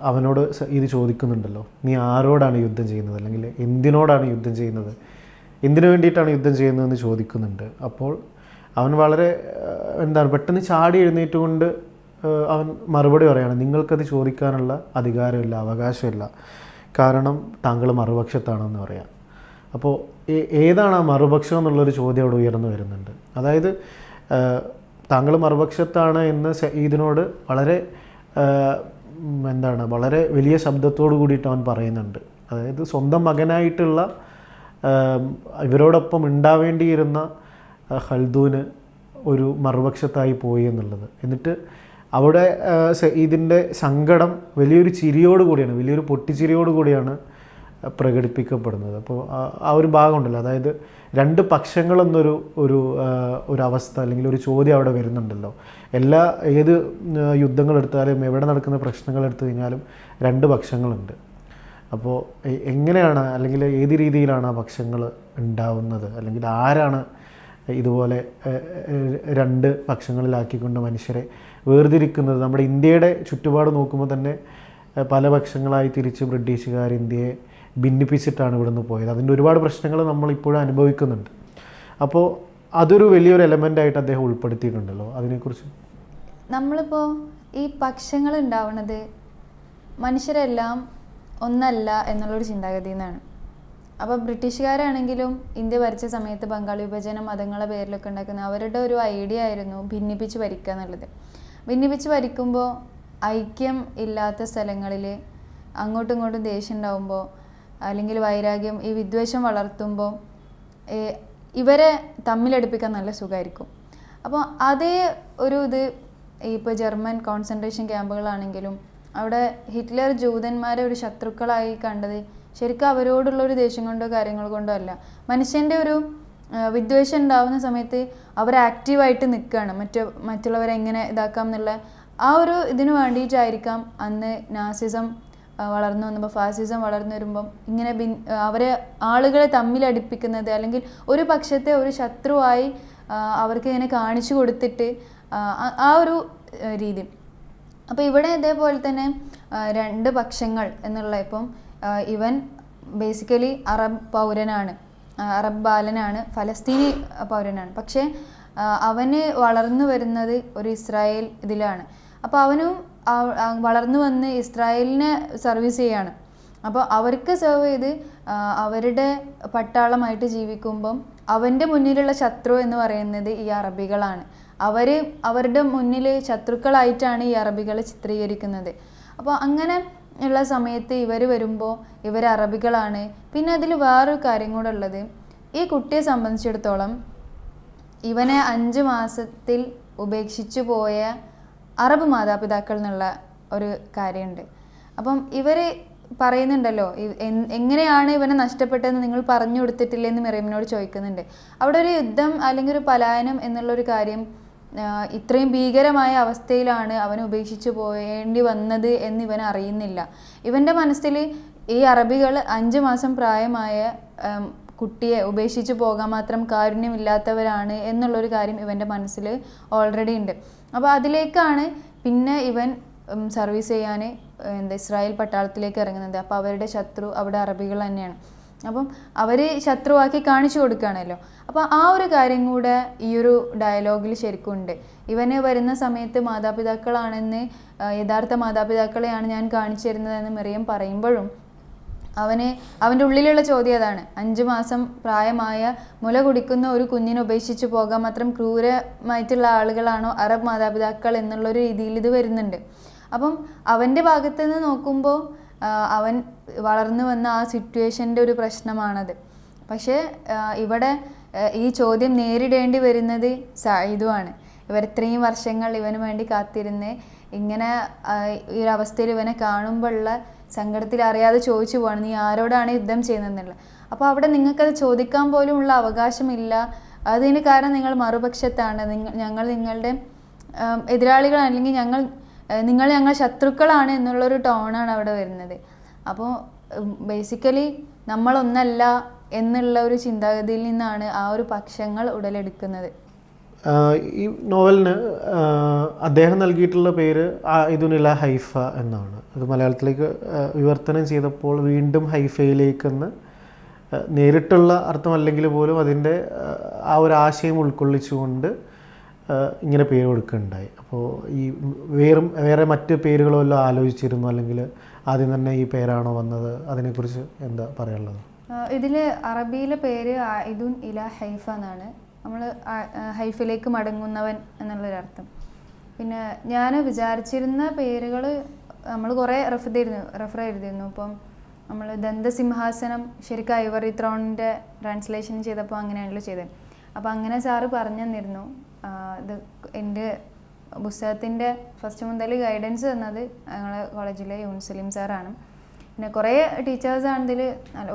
Speaker 2: അവനോട് ഇത് ചോദിക്കുന്നുണ്ടല്ലോ നീ ആരോടാണ് യുദ്ധം ചെയ്യുന്നത്? അല്ലെങ്കിൽ എന്തിനോടാണ് യുദ്ധം ചെയ്യുന്നത്? എന്തിനു വേണ്ടിയിട്ടാണ് യുദ്ധം ചെയ്യുന്നതെന്ന് ചോദിക്കുന്നുണ്ട്. അപ്പോൾ അവൻ വളരെ എന്താണ് പെട്ടെന്ന് ചാടി എഴുന്നേറ്റുകൊണ്ട് കൊണ്ട് അവൻ മറുപടി പറയാണ് നിങ്ങൾക്കത് ചോദിക്കാനുള്ള അധികാരമില്ല അവകാശമില്ല. കാരണം താങ്കൾ മറുപക്ഷത്താണെന്ന് പറയാം. അപ്പോൾ ഏതാണ് ആ മറുപക്ഷം എന്നുള്ളൊരു ചോദ്യം അവിടെ ഉയർന്നു വരുന്നുണ്ട്. അതായത് താങ്കൾ മറുപക്ഷത്താണ് എന്ന് ഇതിനോട് വളരെ എന്താണ് വളരെ വലിയ ശബ്ദത്തോടു കൂടിയിട്ട് അവൻ പറയുന്നുണ്ട്. അതായത് സ്വന്തം മകനായിട്ടുള്ള ഇവരോടൊപ്പം ഉണ്ടാവേണ്ടിയിരുന്ന ഹൽദൂന് ഒരു മറുപക്ഷത്തായി പോയി എന്നുള്ളത്. എന്നിട്ട് അവിടെ ഇതിന്റെ സങ്കടം വലിയൊരു ചിരിയോട് കൂടിയാണ് വലിയൊരു പൊട്ടിച്ചിരിയോട് കൂടിയാണ് പ്രകടിപ്പിക്കപ്പെടുന്നത്. അപ്പോൾ ആ- ഒരു ഭാഗമുണ്ടല്ലോ. അതായത് രണ്ട് പക്ഷങ്ങളെന്നൊരു ഒരു ഒരു അവസ്ഥ അല്ലെങ്കിൽ ഒരു ചോദ്യം അവിടെ വരുന്നുണ്ടല്ലോ. എല്ലാ ഏത് യുദ്ധങ്ങൾ എടുത്താലും എവിടെ നടക്കുന്ന പ്രശ്നങ്ങൾ എടുത്തു കഴിഞ്ഞാലും രണ്ട് പക്ഷങ്ങളുണ്ട്. അപ്പോൾ എങ്ങനെയാണ് അല്ലെങ്കിൽ ഏത് രീതിയിലാണ് ആ പക്ഷങ്ങൾ ഉണ്ടാവുന്നത്? അല്ലെങ്കിൽ ആരാണ് ഇതുപോലെ രണ്ട് പക്ഷങ്ങളിലാക്കിക്കൊണ്ട് മനുഷ്യരെ വേർതിരിക്കുന്നത്? നമ്മുടെ ഇന്ത്യയുടെ ചുറ്റുപാട് നോക്കുമ്പോൾ തന്നെ പല പക്ഷങ്ങളായി തിരിച്ച് ബ്രിട്ടീഷുകാർ ഇന്ത്യയെ ഭിന്നിപ്പിച്ചിട്ടാണ് ഇവിടുന്ന് പോയത്. അതിന്റെ ഒരുപാട് പ്രശ്നങ്ങൾ നമ്മൾ ഇപ്പോഴും അനുഭവിക്കുന്നുണ്ട്. അപ്പോൾ അതൊരു വലിയൊരു എലമെന്റായിട്ട് അദ്ദേഹം ഉൾപ്പെടുത്തിയിട്ടുണ്ടല്ലോ. അതിനെക്കുറിച്ച്?
Speaker 1: നമ്മളിപ്പോൾ ഈ പക്ഷങ്ങൾ ഉണ്ടാവുന്നത് മനുഷ്യരെല്ലാം ഒന്നല്ല എന്നുള്ളൊരു ചിന്താഗതിയിൽ നിന്നാണ് അപ്പോൾ ബ്രിട്ടീഷുകാരാണെങ്കിലും ഇന്ത്യ ഭരിച്ച സമയത്ത് ബംഗാൾ വിഭജനം മതങ്ങളെ പേരിലൊക്കെ ഉണ്ടാക്കുന്ന അവരുടെ ഒരു ഐഡിയ ആയിരുന്നു ഭിന്നിപ്പിച്ച് ഭരിക്കുക എന്നുള്ളത്. ഭിന്നിപ്പിച്ച് ഭരിക്കുമ്പോൾ ഐക്യം ഇല്ലാത്ത സ്ഥലങ്ങളിൽ അങ്ങോട്ടും ഇങ്ങോട്ടും ദേഷ്യം ഉണ്ടാവുമ്പോൾ അല്ലെങ്കിൽ വൈരാഗ്യം ഈ വിദ്വേഷം വളർത്തുമ്പോൾ ഇവരെ തമ്മിലടുപ്പിക്കാൻ നല്ല സുഖമായിരിക്കും. അപ്പോൾ അതേ ഒരു ഇത് ഇപ്പോൾ ജർമ്മൻ കോൺസെൻട്രേഷൻ ക്യാമ്പുകളാണെങ്കിലും അവിടെ ഹിറ്റ്ലർ ജൂതന്മാരെ ഒരു ശത്രുക്കളായി കണ്ടത് ശരിക്കും അവരോടുള്ള ഒരു ദേഷ്യം കൊണ്ടോ കാര്യങ്ങൾ കൊണ്ടോ അല്ല. മനുഷ്യന്റെ ഒരു വിദ്വേഷം ഉണ്ടാവുന്ന സമയത്ത് അവർ ആക്റ്റീവായിട്ട് നിൽക്കുകയാണ്. മറ്റു മറ്റുള്ളവരെ എങ്ങനെ ഇതാക്കാം എന്നുള്ള ആ ഒരു ഇതിനു വേണ്ടിയിട്ടായിരിക്കാം അന്ന് നാസിസം വളർന്നു വന്നപ്പോൾ ഫാസിസം വളർന്നു വരുമ്പം ഇങ്ങനെ ഭിൻ അവരെ ആളുകളെ തമ്മിലടിപ്പിക്കുന്നത് അല്ലെങ്കിൽ ഒരു പക്ഷത്തെ ഒരു ശത്രുവായി അവർക്ക് ഇങ്ങനെ കാണിച്ചു കൊടുത്തിട്ട് ആ, ഒരു രീതി. അപ്പോൾ ഇവിടെ ഇതേപോലെ തന്നെ രണ്ട് പക്ഷങ്ങൾ എന്നുള്ള ഇപ്പം ഇവൻ ബേസിക്കലി അറബ് പൗരനാണ്. അറബ് ബാലനാണ്. ഫലസ്തീനി പൗരനാണ്. പക്ഷേ അവന് വളർന്നു വരുന്നത് ഒരു ഇസ്രായേൽ ഇതിലാണ്. അപ്പോൾ അവനും വളർന്നു വന്ന് ഇസ്രായേലിനെ സർവീസ് ചെയ്യാണ്. അപ്പോൾ അവർക്ക് സെർവ് ചെയ്ത് അവരുടെ പട്ടാളമായിട്ട് ജീവിക്കുമ്പം അവന്റെ മുന്നിലുള്ള ശത്രു എന്ന് പറയുന്നത് ഈ അറബികളാണ്. അവർ അവരുടെ മുന്നിൽ ശത്രുക്കളായിട്ടാണ് ഈ അറബികളെ ചിത്രീകരിക്കുന്നത്. അപ്പോൾ അങ്ങനെ ഉള്ള സമയത്ത് ഇവർ വരുമ്പോൾ ഇവർ അറബികളാണ്. പിന്നെ അതിൽ വേറൊരു കാര്യം കൂടെ ഉള്ളത്. ഈ കുട്ടിയെ സംബന്ധിച്ചിടത്തോളം ഇവനെ അഞ്ച് മാസത്തിൽ ഉപേക്ഷിച്ചു പോയ അറബ് മാതാപിതാക്കൾ എന്നുള്ള ഒരു കാര്യമുണ്ട്. അപ്പം ഇവർ പറയുന്നുണ്ടല്ലോ എങ്ങനെയാണ് ഇവനെ നഷ്ടപ്പെട്ടതെന്ന് നിങ്ങൾ പറഞ്ഞു കൊടുത്തിട്ടില്ലെന്ന് മെറീമിനോട് ചോദിക്കുന്നുണ്ട്. അവിടെ ഒരു യുദ്ധം അല്ലെങ്കിൽ ഒരു പലായനം എന്നുള്ളൊരു കാര്യം ഇത്രയും ഭീകരമായ അവസ്ഥയിലാണ് അവൻ ഉപേക്ഷിച്ചു പോയേണ്ടി വന്നത് എന്ന് ഇവൻ അറിയുന്നില്ല. ഇവന്റെ മനസ്സിൽ ഈ അറബികൾ അഞ്ച് മാസം പ്രായമായ കുട്ടിയെ ഉപേക്ഷിച്ച് പോകാൻ മാത്രം കാരുണ്യമില്ലാത്തവരാണ് എന്നുള്ളൊരു കാര്യം ഇവന്റെ മനസ്സിൽ ഓൾറെഡി ഉണ്ട്. അപ്പോൾ അതിലേക്കാണ് പിന്നെ ഇവൻ സർവീസ് ചെയ്യാൻ എന്താ ഇസ്രായേൽ പട്ടാളത്തിലേക്ക് ഇറങ്ങുന്നത്. അപ്പോൾ അവരുടെ ശത്രു അവിടെ അറബികൾ തന്നെയാണ്. അപ്പം അവർ ശത്രുവാക്കി കാണിച്ചു കൊടുക്കുകയാണല്ലോ. അപ്പോൾ ആ ഒരു കാര്യം കൂടെ ഈ ഒരു ഡയലോഗിൽ ശരിക്കും ഉണ്ട്. ഇവന് വരുന്ന സമയത്ത് മാതാപിതാക്കളാണെന്ന് യഥാർത്ഥ മാതാപിതാക്കളെയാണ് ഞാൻ കാണിച്ചു തരുന്നതെന്ന് മെറിയം പറയുമ്പോഴും അവന് അവന്റെ ഉള്ളിലുള്ള ചോദ്യം അതാണ്. അഞ്ചു മാസം പ്രായമായ മുല കുടിക്കുന്ന ഒരു കുഞ്ഞിനെ ഉപേക്ഷിച്ച് പോകാൻ മാത്രം ക്രൂരമായിട്ടുള്ള ആളുകളാണോ അറബ് മാതാപിതാക്കൾ എന്നുള്ളൊരു രീതിയിൽ ഇത് വരുന്നുണ്ട്. അപ്പം അവന്റെ ഭാഗത്ത് നിന്ന് നോക്കുമ്പോൾ അവൻ വളർന്നു വന്ന ആ സിറ്റുവേഷന്റെ ഒരു പ്രശ്നമാണത്. പക്ഷേ ഇവിടെ ഈ ചോദ്യം നേരിടേണ്ടി വരുന്നത് സായുധമാണ് ഇവർ ഇത്രയും വർഷങ്ങൾ ഇവന് വേണ്ടി കാത്തിരുന്ന് ഇങ്ങനെ ഈ ഒരു അവസ്ഥയിൽ ഇവനെ കാണുമ്പോഴുള്ള സങ്കടത്തിൽ അറിയാതെ ചോദിച്ചു പോവാണ് നീ ആരോടാണ് യുദ്ധം ചെയ്യുന്നതെന്നുള്ളത്? അപ്പോൾ അവിടെ നിങ്ങൾക്കത് ചോദിക്കാൻ പോലുമുള്ള അവകാശമില്ല. അതിന് കാരണം നിങ്ങൾ മറുപക്ഷത്താണ്. നിങ്ങൾ ഞങ്ങൾ നിങ്ങളുടെ എതിരാളികളാണ് അല്ലെങ്കിൽ ഞങ്ങൾ നിങ്ങൾ ഞങ്ങൾ ശത്രുക്കളാണ് എന്നുള്ളൊരു ടോണാണ് അവിടെ വരുന്നത്. അപ്പോൾ ബേസിക്കലി നമ്മളൊന്നല്ല എന്നുള്ള ഒരു ചിന്താഗതിയിൽ നിന്നാണ് ആ ഒരു പക്ഷങ്ങൾ ഉടലെടുക്കുന്നത്.
Speaker 2: ഈ നോവലിന് അദ്ദേഹം നൽകിയിട്ടുള്ള പേര് ഇതുനില ഹൈഫ എന്നാണ്. അത് മലയാളത്തിലേക്ക് വിവർത്തനം ചെയ്തപ്പോൾ വീണ്ടും ഹൈഫയിലേക്കെന്ന് നേരിട്ടുള്ള അർത്ഥമല്ലെങ്കിൽ പോലും അതിന്റെ ആ ഒരു ആശയം ഉൾക്കൊള്ളിച്ചുകൊണ്ട് ഇങ്ങനെ പേര് കൊടുക്കുകയുണ്ടായി. അപ്പോൾ ഈ വേറും വേറെ മറ്റ് പേരുകളോ വല്ലതും ആലോചിച്ചിരുന്നു? അല്ലെങ്കിൽ ആദ്യം തന്നെ ഈ പേരാണോ വന്നത്? അതിനെക്കുറിച്ച് എന്താ പറയാനുള്ളത്?
Speaker 1: ഇതിൽ അറബിയിലെ പേര് ആയിദുൻ ഇല ഹൈഫ എന്നാണ്. നമ്മൾ ഹൈഫിലേക്ക് മടങ്ങുന്നവൻ എന്നുള്ളൊരർത്ഥം. പിന്നെ ഞാൻ വിചാരിച്ചിരുന്ന പേരുകൾ നമ്മൾ കുറേ റെഫർ ചെയ്തിരുന്നു റെഫർ ചെയ്തിരുന്നു. അപ്പം നമ്മൾ ദന്തസിംഹാസനം ശരിക്കും ഐവറി ത്രോണിന്റെ ട്രാൻസ്ലേഷൻ ചെയ്തപ്പോൾ അങ്ങനെയാണല്ലോ ചെയ്തത്. അപ്പോൾ അങ്ങനെ സാറ് പറഞ്ഞു തന്നിരുന്നു ഇത് എന്റെ പുസ്തകത്തിന്റെ ഫസ്റ്റ് മുതൽ ഗൈഡൻസ് തന്നത് ഞങ്ങളെ കോളേജിലെ യൂൻസലീം സാറാണ്. പിന്നെ കുറേ ടീച്ചേഴ്സ് ഇതിൽ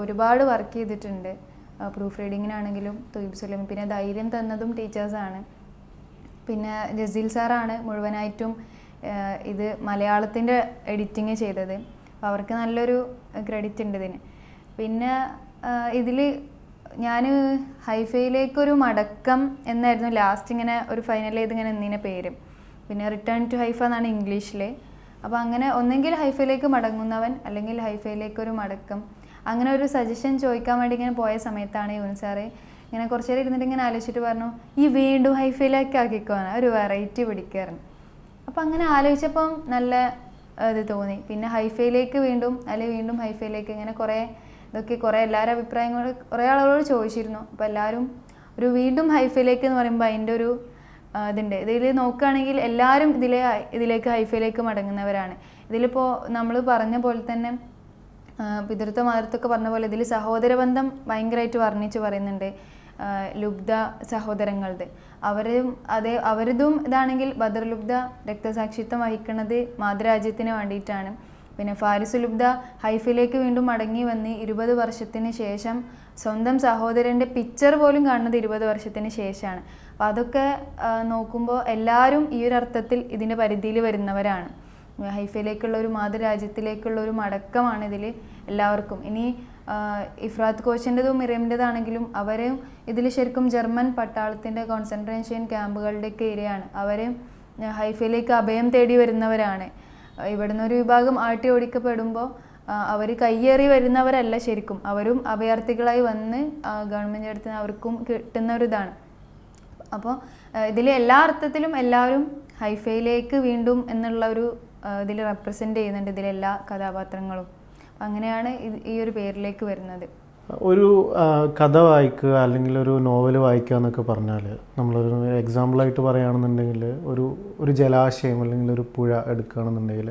Speaker 1: ഒരുപാട് വർക്ക് ചെയ്തിട്ടുണ്ട്. പ്രൂഫ് റീഡിങ്ങിനാണെങ്കിലും തൊയ്ബ് സുലൈം പിന്നെ ധൈര്യം തന്നതും ടീച്ചേഴ്സാണ് പിന്നെ ജസീൽ സാറാണ് മുഴുവനായിട്ടും ഇത് മലയാളത്തിന്റെ എഡിറ്റിങ് ചെയ്തത്. അപ്പോൾ അവർക്ക് നല്ലൊരു ക്രെഡിറ്റ് ഉണ്ട് ഇതിന്. പിന്നെ ഇതിൽ ഞാൻ ഹൈഫയിലേക്കൊരു മടക്കം എന്നായിരുന്നു ലാസ്റ്റ് ഇങ്ങനെ ഒരു ഫൈനൽ ചെയ്ത് ഇങ്ങനെ എന്നതിന്റെ പേര്. പിന്നെ റിട്ടേൺ ടു ഹൈഫ എന്നാണ് ഇംഗ്ലീഷിൽ അപ്പോൾ അങ്ങനെ ഒന്നെങ്കിൽ ഹൈഫയിലേക്ക് മടങ്ങുന്നവൻ അല്ലെങ്കിൽ ഹൈഫയിലേക്ക് ഒരു മടക്കം. അങ്ങനെ ഒരു സജഷൻ ചോദിക്കാൻ വേണ്ടി ഇങ്ങനെ പോയ സമയത്താണ് യൂൻ സാറ് ഇങ്ങനെ കുറച്ച് നേരം ഇരുന്നിട്ട് ഇങ്ങനെ ആലോചിച്ചിട്ട് പറഞ്ഞു ഈ വീണ്ടും ഹൈഫൈലാക്കി ആക്കിക്കോന ഒരു വെറൈറ്റി പിടിക്കാറുണ്ട് അപ്പം അങ്ങനെ ആലോചിച്ചപ്പം നല്ല ഇത് തോന്നി. പിന്നെ ഹൈഫൈലേക്ക് വീണ്ടും അല്ലെങ്കിൽ വീണ്ടും ഹൈഫൈലേക്ക് ഇങ്ങനെ കുറേ ഇതൊക്കെ കുറേ എല്ലാവരും അഭിപ്രായങ്ങൾ കുറേ ആളുകളോട് ചോദിച്ചിരുന്നു. അപ്പോൾ എല്ലാവരും ഒരു വീണ്ടും ഹൈഫൈലേക്ക് എന്ന് പറയുമ്പോൾ അതിന്റെ ഒരു ഇതുണ്ട്. ഇതിൽ നോക്കുകയാണെങ്കിൽ എല്ലാവരും ഇതിലെ ഇതിലേക്ക് ഹൈഫൈലേക്ക് മടങ്ങുന്നവരാണ്. ഇതിലിപ്പോൾ നമ്മൾ പറഞ്ഞ പോലെ തന്നെ പിതൃത്വ മാതൃത്വമൊക്കെ പറഞ്ഞ പോലെ ഇതിൽ സഹോദര ബന്ധം ഭയങ്കരമായിട്ട് വർണിച്ച് പറയുന്നുണ്ട്. ലുബ്ദ ലുബ്ധ സഹോദരങ്ങളത് അവരും അതേ അവരതും ഇതാണെങ്കിൽ ബദർ ലുബ്ധ രക്തസാക്ഷിത്വം വഹിക്കുന്നത് മാതൃരാജ്യത്തിന് വേണ്ടിയിട്ടാണ്. പിന്നെ ഫാരിസ് ലുബ്ധ ഹൈഫിലേക്ക് വീണ്ടും മടങ്ങി വന്ന് ഇരുപത് വർഷത്തിന് ശേഷം സ്വന്തം സഹോദരന്റെ പിക്ചർ പോലും കാണുന്നത് ഇരുപത് വർഷത്തിന് ശേഷമാണ്. അപ്പോൾ അതൊക്കെ നോക്കുമ്പോൾ എല്ലാവരും ഈ ഒരു അർത്ഥത്തിൽ ഇതിന്റെ പരിധിയിൽ വരുന്നവരാണ്. ഹൈഫയിലേക്കുള്ള ഒരു മാതൃരാജ്യത്തിലേക്കുള്ള ഒരു മടക്കമാണ് ഇതിൽ എല്ലാവർക്കും. ഇനി ഇഫ്രാത്ത് കോച്ചിന്റെതും മിറിയമിന്റെതാണെങ്കിലും അവരെയും ഇതിൽ ശരിക്കും ജർമ്മൻ പട്ടാളത്തിന്റെ കോൺസെൻട്രേഷൻ ക്യാമ്പുകളുടെയൊക്കെ ഏരിയയാണ്. അവരെയും ഹൈഫയിലേക്ക് അഭയം തേടി വരുന്നവരാണ്. ഇവിടുന്ന് ഒരു വിഭാഗം ആട്ടി ഓടിക്കപ്പെടുമ്പോൾ അവർ കയ്യേറി വരുന്നവരല്ല ശരിക്കും. അവരും അഭയാർത്ഥികളായി വന്ന് ഗവൺമെന്റ് അടുത്ത് അവർക്കും കിട്ടുന്ന ഒരു ഇതാണ് അപ്പോൾ ഇതിൽ എല്ലാ അർത്ഥത്തിലും എല്ലാവരും ഹൈഫയിലേക്ക് വീണ്ടും എന്നുള്ള ഒരു ഇതിൽ റെപ്രസെന്റ് ചെയ്യുന്നുണ്ട് ഇതിലെല്ലാ കഥാപാത്രങ്ങളും. അങ്ങനെയാണ് ഈ ഒരു പേരിലേക്ക് വരുന്നത്.
Speaker 2: ഒരു കഥ വായിക്കുക അല്ലെങ്കിൽ ഒരു നോവൽ വായിക്കുക എന്നൊക്കെ പറഞ്ഞാൽ നമ്മളൊരു എക്സാമ്പിളായിട്ട് പറയുകയാണെന്നുണ്ടെങ്കിൽ ഒരു ഒരു ജലാശയം അല്ലെങ്കിൽ ഒരു പുഴ എടുക്കുകയാണെന്നുണ്ടെങ്കിൽ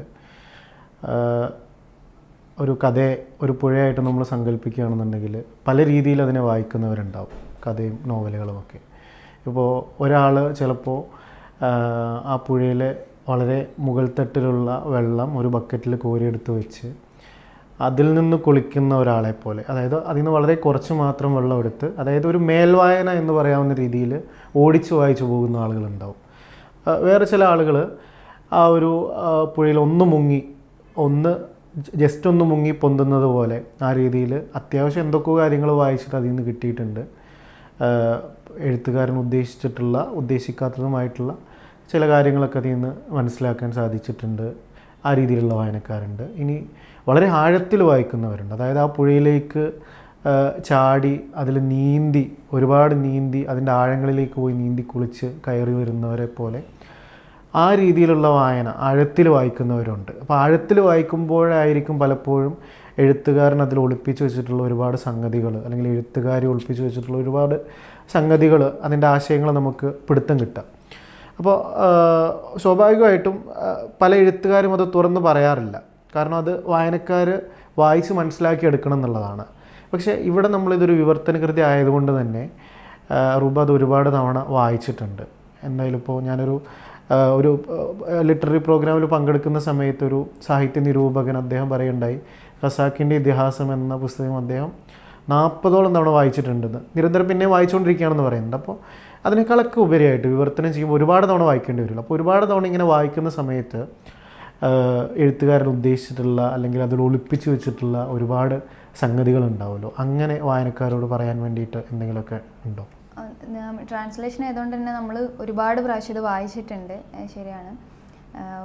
Speaker 2: ഒരു കഥയെ ഒരു പുഴയായിട്ട് നമ്മൾ സങ്കല്പിക്കുകയാണെന്നുണ്ടെങ്കിൽ പല രീതിയിൽ അതിനെ വായിക്കുന്നവരുണ്ടാവും കഥയും നോവലുകളും ഒക്കെ. ഇപ്പോൾ ഒരാൾ ചിലപ്പോൾ ആ പുഴയിലെ വളരെ മുകൾ തട്ടിലുള്ള വെള്ളം ഒരു ബക്കറ്റിൽ കോരിയെടുത്ത് വെച്ച് അതിൽ നിന്ന് കുളിക്കുന്ന ഒരാളെ പോലെ. അതായത് അതിൽ നിന്ന് വളരെ കുറച്ച് മാത്രം വെള്ളം എടുത്ത് അതായത് ഒരു മേൽവായന എന്ന് പറയാവുന്ന രീതിയിൽ ഓടിച്ചു വായിച്ചു പോകുന്ന ആളുകളുണ്ടാവും. വേറെ ചില ആളുകൾ ആ ഒരു പുഴയിൽ ഒന്ന് മുങ്ങി ഒന്ന് ജസ്റ്റ് ഒന്ന് മുങ്ങി പൊന്തുന്നത് പോലെ ആ രീതിയിൽ അത്യാവശ്യം എന്തൊക്കെയോ കാര്യങ്ങൾ വായിച്ചിട്ട് അതിൽ നിന്ന് കിട്ടിയിട്ടുണ്ട്. എഴുത്തുകാരൻ ഉദ്ദേശിച്ചിട്ടുള്ള ഉദ്ദേശിക്കാത്തതുമായിട്ടുള്ള ചില കാര്യങ്ങളൊക്കെ അതിൽ നിന്ന് മനസ്സിലാക്കാൻ സാധിച്ചിട്ടുണ്ട്. ആ രീതിയിലുള്ള വായനക്കാരുണ്ട്. ഇനി വളരെ ആഴത്തിൽ വായിക്കുന്നവരുണ്ട്. അതായത് ആ പുഴയിലേക്ക് ചാടി അതിൽ നീന്തി ഒരുപാട് നീന്തി അതിന്റെ ആഴങ്ങളിലേക്ക് പോയി നീന്തി കുളിച്ച് കയറി വരുന്നവരെ പോലെ ആ രീതിയിലുള്ള വായന ആഴത്തിൽ വായിക്കുന്നവരുണ്ട്. അപ്പോൾ ആഴത്തിൽ വായിക്കുമ്പോഴായിരിക്കും പലപ്പോഴും എഴുത്തുകാരൻ അതിൽ ഒളിപ്പിച്ചു വെച്ചിട്ടുള്ള ഒരുപാട് സംഗതികൾ അല്ലെങ്കിൽ എഴുത്തുകാരി ഒളിപ്പിച്ചു വെച്ചിട്ടുള്ള ഒരുപാട് സംഗതികൾ അതിന്റെ ആശയങ്ങൾ നമുക്ക് പിടുത്തം കിട്ടുക. അപ്പോൾ സ്വാഭാവികമായിട്ടും പല എഴുത്തുകാരും അത് തുറന്ന് പറയാറില്ല. കാരണം അത് വായനക്കാർ വായിച്ച് മനസ്സിലാക്കി എടുക്കണം എന്നുള്ളതാണ്. പക്ഷേ ഇവിടെ നമ്മളിതൊരു വിവർത്തന കൃതി ആയതുകൊണ്ട് തന്നെ റൂബ അത് ഒരുപാട് തവണ വായിച്ചിട്ടുണ്ട്. എന്തായാലും ഇപ്പോൾ ഞാനൊരു ഒരു ലിറ്റററി പ്രോഗ്രാമിൽ പങ്കെടുക്കുന്ന സമയത്ത് ഒരു സാഹിത്യ നിരൂപകൻ അദ്ദേഹം പറയുണ്ടായി ഖസാക്കിന്റെ ഇതിഹാസം എന്ന പുസ്തകം അദ്ദേഹം നാൽപ്പതോളം തവണ വായിച്ചിട്ടുണ്ടെന്ന്. നിരന്തരം പിന്നെ വായിച്ചുകൊണ്ടിരിക്കുകയാണെന്ന് പറയുന്നുണ്ട്. അപ്പോൾ അതിനേക്കാളൊക്കെ ഉപരിയായിട്ട് വിവർത്തനം ചെയ്യുമ്പോൾ ഒരുപാട് തവണ വായിക്കേണ്ടി വരില്ല. അപ്പോൾ ഒരുപാട് തവണ ഇങ്ങനെ വായിക്കുന്ന സമയത്ത് എഴുത്തുകാരൻ ഉദ്ദേശിച്ചിട്ടുള്ള അല്ലെങ്കിൽ അതിൽ ഒളിപ്പിച്ച് വെച്ചിട്ടുള്ള ഒരുപാട് സംഗതികൾ ഉണ്ടാവുമല്ലോ അങ്ങനെ വായനക്കാരോട് പറയാൻ വേണ്ടിയിട്ട് എന്തെങ്കിലുമൊക്കെ ഉണ്ടോ?
Speaker 1: ട്രാൻസ്ലേഷൻ ആയതുകൊണ്ട് തന്നെ നമ്മൾ ഒരുപാട് പ്രാവശ്യം ഇത് വായിച്ചിട്ടുണ്ട്. ശരിയാണ്.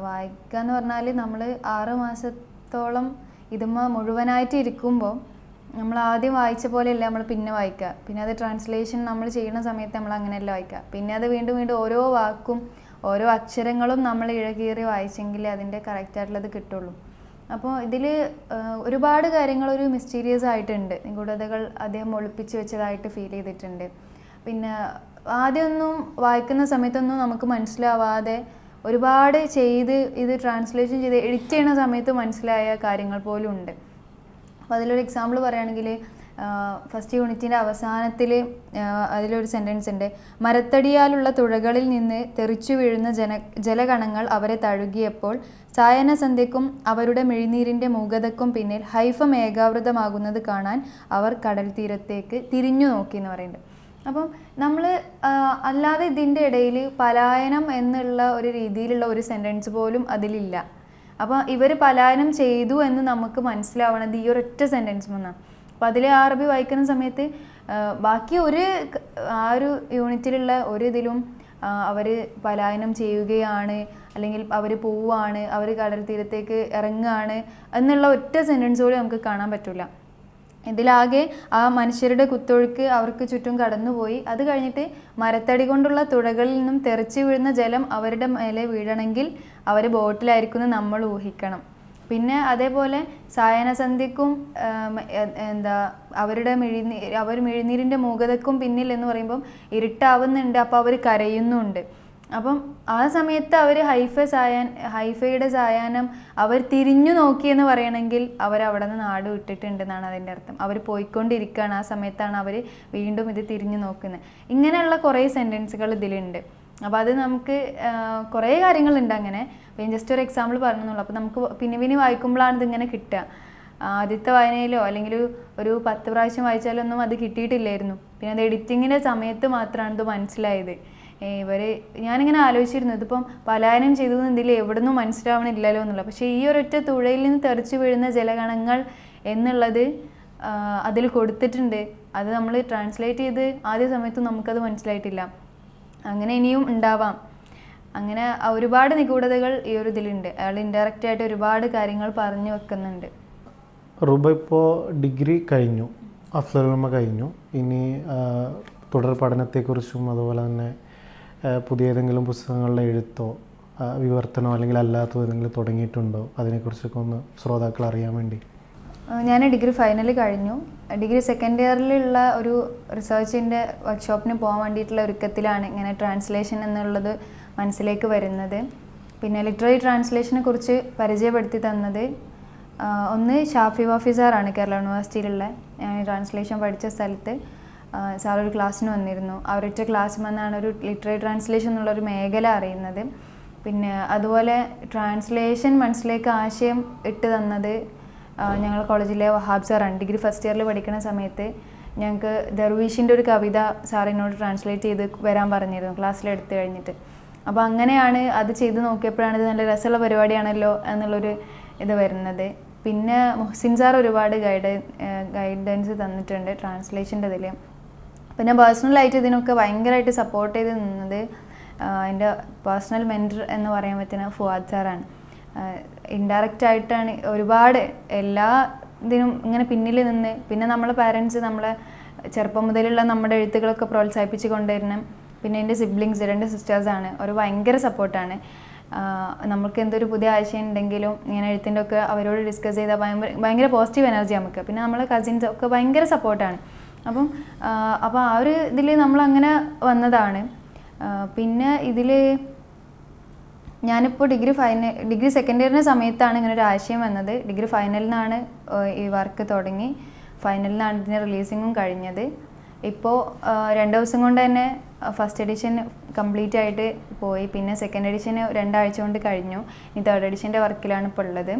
Speaker 1: വായിക്കുക എന്ന് പറഞ്ഞാൽ നമ്മൾ ആറ് മാസത്തോളം ഇതുമ്മ മുഴുവനായിട്ട് ഇരിക്കുമ്പോൾ നമ്മൾ ആദ്യം വായിച്ച പോലെയല്ല നമ്മൾ പിന്നെ വായിക്കുക. പിന്നെ അത് ട്രാൻസ്ലേഷൻ നമ്മൾ ചെയ്യുന്ന സമയത്ത് നമ്മൾ അങ്ങനെയല്ല വായിക്കുക. പിന്നെ അത് വീണ്ടും വീണ്ടും ഓരോ വാക്കും ഓരോ അക്ഷരങ്ങളും നമ്മൾ ഇഴകീറി വായിച്ചെങ്കിലേ അതിന്റെ കറക്റ്റായിട്ടുള്ളത് കിട്ടുള്ളൂ. അപ്പോൾ ഇതിൽ ഒരുപാട് കാര്യങ്ങൾ ഒരു മിസ്റ്റീരിയസ് ആയിട്ടുണ്ട്. നിഗൂഢതകൾ അദ്ദേഹം ഒളിപ്പിച്ച് വെച്ചതായിട്ട് ഫീൽ ചെയ്തിട്ടുണ്ട്. പിന്നെ ആദ്യമൊന്നും വായിക്കുന്ന സമയത്തൊന്നും നമുക്ക് മനസ്സിലാവാതെ ഒരുപാട് ചെയ്ത് ഇത് ട്രാൻസ്ലേഷൻ ചെയ്ത് എഡിറ്റ് ചെയ്യുന്ന സമയത്ത് മനസ്സിലായ കാര്യങ്ങൾ പോലും ഉണ്ട്. അപ്പോൾ അതിലൊരു എക്സാമ്പിൾ പറയുകയാണെങ്കിൽ ഫസ്റ്റ് യൂണിറ്റിന്റെ അവസാനത്തിൽ അതിലൊരു സെന്റൻസ് ഉണ്ട് മരത്തടിയാലുള്ള തുഴകളിൽ നിന്ന് തെറിച്ചു വീഴുന്ന ജന ജലകണങ്ങൾ അവരെ തഴുകിയപ്പോൾ സായന സന്ധ്യക്കും അവരുടെ മിഴിനീരിന്റെ മൂകതക്കും പിന്നിൽ ഹൈഫം ഏകാവൃതമാകുന്നത് കാണാൻ അവർ കടൽ തീരത്തേക്ക് തിരിഞ്ഞു നോക്കി എന്ന് പറയുന്നുണ്ട്. അപ്പം നമ്മൾ അല്ലാതെ ഇതിന്റെ ഇടയിൽ പലായനം എന്നുള്ള ഒരു രീതിയിലുള്ള ഒരു സെന്റൻസ് പോലും അതിലില്ല. അപ്പോൾ ഇവർ പലായനം ചെയ്തു എന്ന് നമുക്ക് മനസ്സിലാവണത് ഈ ഒറ്റ സെന്റൻസ് വന്നാണ് അപ്പോൾ അതിലെ ആ അറബി വായിക്കുന്ന സമയത്ത് ബാക്കി ഒരു ആ ഒരു യൂണിറ്റിലുള്ള ഒരു ഇതിലും അവർ പലായനം ചെയ്യുകയാണ് അല്ലെങ്കിൽ അവർ പോവുകയാണ് അവർ കടൽ തീരത്തേക്ക് ഇറങ്ങുകയാണ് എന്നുള്ള ഒറ്റ സെന്റൻസ് കൂടി നമുക്ക് കാണാൻ പറ്റില്ല ഇതിലാകെ ആ മനുഷ്യരുടെ കുത്തൊഴുക്ക് അവർക്ക് ചുറ്റും കടന്നുപോയി. അത് കഴിഞ്ഞിട്ട് മരത്തടി കൊണ്ടുള്ള തുഴകളിൽ നിന്നും തെറിച്ചു വീഴുന്ന ജലം അവരുടെ മേലെ വീഴണമെങ്കിൽ അവർ ബോട്ടിലായിരിക്കുമെന്ന് നമ്മൾ ഊഹിക്കണം. പിന്നെ അതേപോലെ സായനസന്ധ്യക്കും എന്താ അവരുടെ മിഴിനീ അവർ മിഴിനീരിന്റെ മൂകതക്കും പിന്നിൽ എന്ന് പറയുമ്പം ഇരുട്ടാവുന്നുണ്ട്. അപ്പോൾ അവർ കരയുന്നുണ്ട്. അപ്പം ആ സമയത്ത് അവർ ഹൈഫ സായാൻ ഹൈഫയുടെ സായാഹ്നം അവർ തിരിഞ്ഞു നോക്കിയെന്ന് പറയണമെങ്കിൽ അവർ അവിടെ നിന്ന് നാട് വിട്ടിട്ടുണ്ടെന്നാണ് അതിന്റെ അർത്ഥം. അവർ പോയിക്കൊണ്ടിരിക്കുകയാണ്. ആ സമയത്താണ് അവർ വീണ്ടും ഇത് തിരിഞ്ഞു നോക്കുന്നത്. ഇങ്ങനെയുള്ള കുറേ സെന്റൻസുകൾ ഇതിലുണ്ട്. അപ്പോൾ അത് നമുക്ക് കുറേ കാര്യങ്ങളുണ്ട് അങ്ങനെ. ഞാൻ ജസ്റ്റ് ഒരു എക്സാമ്പിൾ പറഞ്ഞെന്നുള്ളൂ. അപ്പോൾ നമുക്ക് പിന്നെ പിന്നെ വായിക്കുമ്പോഴാണ് ഇതിങ്ങനെ കിട്ടുക. ആദ്യത്തെ വായനയിലോ അല്ലെങ്കിൽ ഒരു പത്ത് പ്രാവശ്യം വായിച്ചാലൊന്നും അത് കിട്ടിയിട്ടില്ലായിരുന്നു. പിന്നെ അത് എഡിറ്റിങ്ങിന്റെ സമയത്ത് മാത്രമാണ് ഇത് മനസ്സിലായത്. ഏ, ഇവർ ഞാനിങ്ങനെ ആലോചിച്ചിരുന്നു ഇതിപ്പം പലായനം ചെയ്തു എന്തെങ്കിലും എവിടെ മനസ്സിലാവണില്ലല്ലോ എന്നുള്ളത് പക്ഷേ ഈ ഒരൊറ്റ തുഴയിൽ നിന്ന് തെറിച്ചു വീഴുന്ന ജലഗണങ്ങൾ എന്നുള്ളത് അതിൽ കൊടുത്തിട്ടുണ്ട്. അത് നമ്മൾ ട്രാൻസ്ലേറ്റ് ചെയ്ത് ആദ്യ സമയത്ത് നമുക്കത് മനസ്സിലായിട്ടില്ല. അങ്ങനെ ഇനിയും ഉണ്ടാവാം. അങ്ങനെ ഒരുപാട് നിഗൂഢതകൾ ഈ ഒരു ഇതിലുണ്ട്. അയാൾ ഇൻഡയറക്റ്റ് ആയിട്ട് ഒരുപാട് കാര്യങ്ങൾ പറഞ്ഞു വെക്കുന്നുണ്ട്.
Speaker 2: റുബ ഇപ്പോൾ ഡിഗ്രി കഴിഞ്ഞു. അഫ്സലുമ കഴിഞ്ഞു. ഇനി തുടർ പഠനത്തെക്കുറിച്ചും അതുപോലെ തന്നെ പുതിയ ഏതെങ്കിലും പുസ്തകങ്ങളുടെ എഴുത്തോ വിവർത്തനോ അല്ലെങ്കിൽ അല്ലാത്തതോ ഏതെങ്കിലും തുടങ്ങിയിട്ടുണ്ടോ? അതിനെക്കുറിച്ചൊക്കെ ഒന്ന് ശ്രോതാക്കൾ അറിയാൻ വേണ്ടി.
Speaker 1: ഞാൻ ഡിഗ്രി ഫൈനൽ കഴിഞ്ഞു. ഡിഗ്രി സെക്കൻഡ് ഇയറിലുള്ള ഒരു റിസർച്ചിന്റെ വർക്ക്ഷോപ്പിന് പോകാൻ വേണ്ടിയിട്ടുള്ള ഒരുക്കത്തിലാണ് ഇങ്ങനെ ട്രാൻസ്ലേഷൻ എന്നുള്ളത് മനസ്സിലേക്ക് വരുന്നത്. പിന്നെ ലിറ്റററി ട്രാൻസ്ലേഷനെ കുറിച്ച് പരിചയപ്പെടുത്തി തന്നത് ഒന്ന് ഷാഫി ഓഫീസറാണ് കേരള യൂണിവേഴ്സിറ്റിയിലുള്ള ഞാൻ ട്രാൻസ്ലേഷൻ പഠിച്ച സ്ഥലത്ത്. സാർ ഒരു ക്ലാസ്സിന് വന്നിരുന്നു. അവരൊറ്റ ക്ലാസ് വന്നാണ് ഒരു ലിറ്റററി ട്രാൻസ്ലേഷൻ എന്നുള്ളൊരു മേഖല അറിയുന്നത്. പിന്നെ അതുപോലെ ട്രാൻസ്ലേഷൻ മനസ്സിലേക്ക് ആശയം ഇട്ട് തന്നത് ഞങ്ങൾ കോളേജിലെ വഹാബ് സാറാണ്. ഡിഗ്രി ഫസ്റ്റ് ഇയറിൽ പഠിക്കുന്ന സമയത്ത് ഞങ്ങൾക്ക് ദർവീഷിന്റെ ഒരു കവിത സാറിനോട് ട്രാൻസ്ലേറ്റ് ചെയ്ത് വരാൻ പറഞ്ഞിരുന്നു ക്ലാസ്സിലെടുത്ത് കഴിഞ്ഞിട്ട്. അപ്പോൾ അങ്ങനെയാണ് അത് ചെയ്ത് നോക്കിയപ്പോഴാണ് ഇത് നല്ല രസമുള്ള പരിപാടിയാണല്ലോ എന്നുള്ളൊരു ഇത് വരുന്നത്. പിന്നെ മുഹ്സിൻ സാർ ഒരുപാട് ഗൈഡ് ഗൈഡൻസ് തന്നിട്ടുണ്ട് ട്രാൻസ്ലേഷന്റെ ഇതിൽ. പിന്നെ പേഴ്സണലായിട്ട് ഇതിനൊക്കെ ഭയങ്കരമായിട്ട് സപ്പോർട്ട് ചെയ്ത് നിന്നത് എന്റെ പേഴ്സണൽ മെന്റർ എന്ന് പറയാൻ പറ്റുന്ന ഫുവാദ് സാറാണ്. ഇൻഡയറക്റ്റ് ആയിട്ടാണ് ഒരുപാട് എല്ലാ ഇതിനും ഇങ്ങനെ പിന്നിൽ നിന്ന് പിന്നെ നമ്മളെ പാരൻസ് നമ്മളെ ചെറുപ്പം മുതലുള്ള നമ്മുടെ എഴുത്തുകളൊക്കെ പ്രോത്സാഹിപ്പിച്ച് കൊണ്ടുവരണം പിന്നെ എന്റെ സിബ്ലിങ്സ് രണ്ട് സിസ്റ്റേഴ്സാണ് ഒരു ഭയങ്കര സപ്പോർട്ടാണ് നമുക്ക് എന്തൊരു പുതിയ ആശയം ഉണ്ടെങ്കിലും ഇങ്ങനെ എഴുത്തിന്റെ ഒക്കെ അവരോട് ഡിസ്കസ് ചെയ്താൽ ഭയങ്കര പോസിറ്റീവ് എനർജി നമുക്ക്. പിന്നെ നമ്മളെ കസിൻസ് ഒക്കെ ഭയങ്കര സപ്പോർട്ടാണ് അപ്പം അപ്പോൾ ആ ഒരു ഇതിൽ നമ്മളങ്ങനെ വന്നതാണ്. പിന്നെ ഇതിൽ ഞാനിപ്പോൾ ഡിഗ്രി ഫൈനൽ ഡിഗ്രി സെക്കൻഡ് ഇയറിന്റെ സമയത്താണ് ഇങ്ങനെ ഒരു ആശയം വന്നത്. ഡിഗ്രി ഫൈനലിനാണ് ഈ വർക്ക് തുടങ്ങി. ഫൈനലിനാണ് ഇതിന്റെ റിലീസിങ്ങും കഴിഞ്ഞത്. ഇപ്പോൾ രണ്ട് ദിവസം കൊണ്ട് തന്നെ ഫസ്റ്റ് എഡിഷൻ കംപ്ലീറ്റ് ആയിട്ട് പോയി. പിന്നെ സെക്കൻഡ് എഡിഷൻ രണ്ടാഴ്ച കൊണ്ട് കഴിഞ്ഞു. ഇനി തേർഡ് എഡിഷന്റെ വർക്കിലാണ് ഇപ്പോൾ ഉള്ളത്.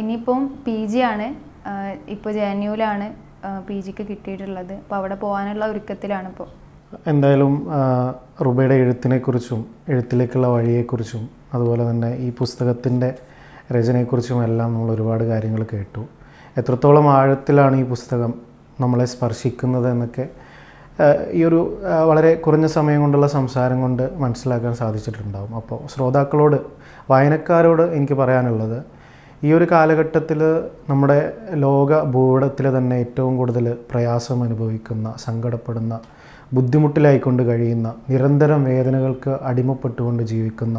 Speaker 1: ഇനിയിപ്പം പി ജി ആണ് ഇപ്പോൾ ജെ എൻ യുവിലാണ് പി ജിക്ക് കിട്ടിയിട്ടുള്ളത്. അപ്പോൾ അവിടെ പോകാനുള്ള ഒരുക്കത്തിലാണ് ഇപ്പോൾ
Speaker 2: എന്തായാലും റുബയുടെ എഴുത്തിനെക്കുറിച്ചും എഴുത്തിലേക്കുള്ള വഴിയെക്കുറിച്ചും അതുപോലെ തന്നെ ഈ പുസ്തകത്തിന്റെ രചനയെക്കുറിച്ചും എല്ലാം നമ്മൾ ഒരുപാട് കാര്യങ്ങൾ കേട്ടു. എത്രത്തോളം ആഴത്തിലാണ് ഈ പുസ്തകം നമ്മളെ സ്പർശിക്കുന്നത് എന്നൊക്കെ ഈ ഒരു വളരെ കുറഞ്ഞ സമയം കൊണ്ടുള്ള സംസാരം കൊണ്ട് മനസ്സിലാക്കാൻ സാധിച്ചിട്ടുണ്ടാകും അപ്പോൾ ശ്രോതാക്കളോട് വായനക്കാരോട് എനിക്ക് പറയാനുള്ളത് ഈ ഒരു കാലഘട്ടത്തിൽ നമ്മുടെ ലോക ഭൂപടത്തിൽ തന്നെ ഏറ്റവും കൂടുതൽ പ്രയാസം അനുഭവിക്കുന്ന സങ്കടപ്പെടുന്ന ബുദ്ധിമുട്ടിലായിക്കൊണ്ട് കഴിയുന്ന നിരന്തരം വേദനകൾക്ക് അടിമപ്പെട്ടുകൊണ്ട് ജീവിക്കുന്ന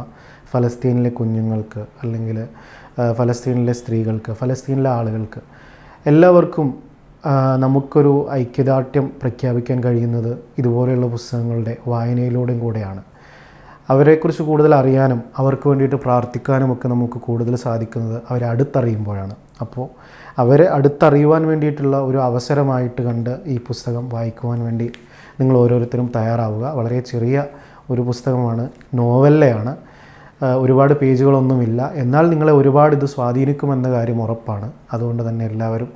Speaker 2: ഫലസ്തീനിലെ കുഞ്ഞുങ്ങൾക്ക് അല്ലെങ്കിൽ ഫലസ്തീനിലെ സ്ത്രീകൾക്ക് ഫലസ്തീനിലെ ആളുകൾക്ക് എല്ലാവർക്കും നമുക്കൊരു ഐക്യദാർഢ്യം പ്രഖ്യാപിക്കാൻ കഴിയുന്നത് ഇതുപോലെയുള്ള പുസ്തകങ്ങളുടെ വായനയിലൂടെയും കൂടെയാണ്. അവരെക്കുറിച്ച് കൂടുതൽ അറിയാനും അവർക്ക് വേണ്ടിയിട്ട് പ്രാർത്ഥിക്കാനും ഒക്കെ നമുക്ക് കൂടുതൽ സാധിക്കുന്നത് അവരെ അടുത്തറിയുമ്പോഴാണ്. അപ്പോൾ അവരെ അടുത്തറിയുവാൻ വേണ്ടിയിട്ടുള്ള ഒരു അവസരമായിട്ട് കണ്ട് ഈ പുസ്തകം വായിക്കുവാൻ വേണ്ടി നിങ്ങൾ ഓരോരുത്തരും തയ്യാറാവുക. വളരെ ചെറിയ ഒരു പുസ്തകമാണ് നോവലിലെയാണ് ഒരുപാട് പേജുകളൊന്നുമില്ല. എന്നാൽ നിങ്ങളെ ഒരുപാട് ഇത് സ്വാധീനിക്കുമെന്ന കാര്യം ഉറപ്പാണ്. അതുകൊണ്ട് തന്നെ എല്ലാവരും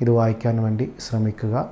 Speaker 2: ഇത് വായിക്കാൻ വേണ്ടി ശ്രമിക്കുക.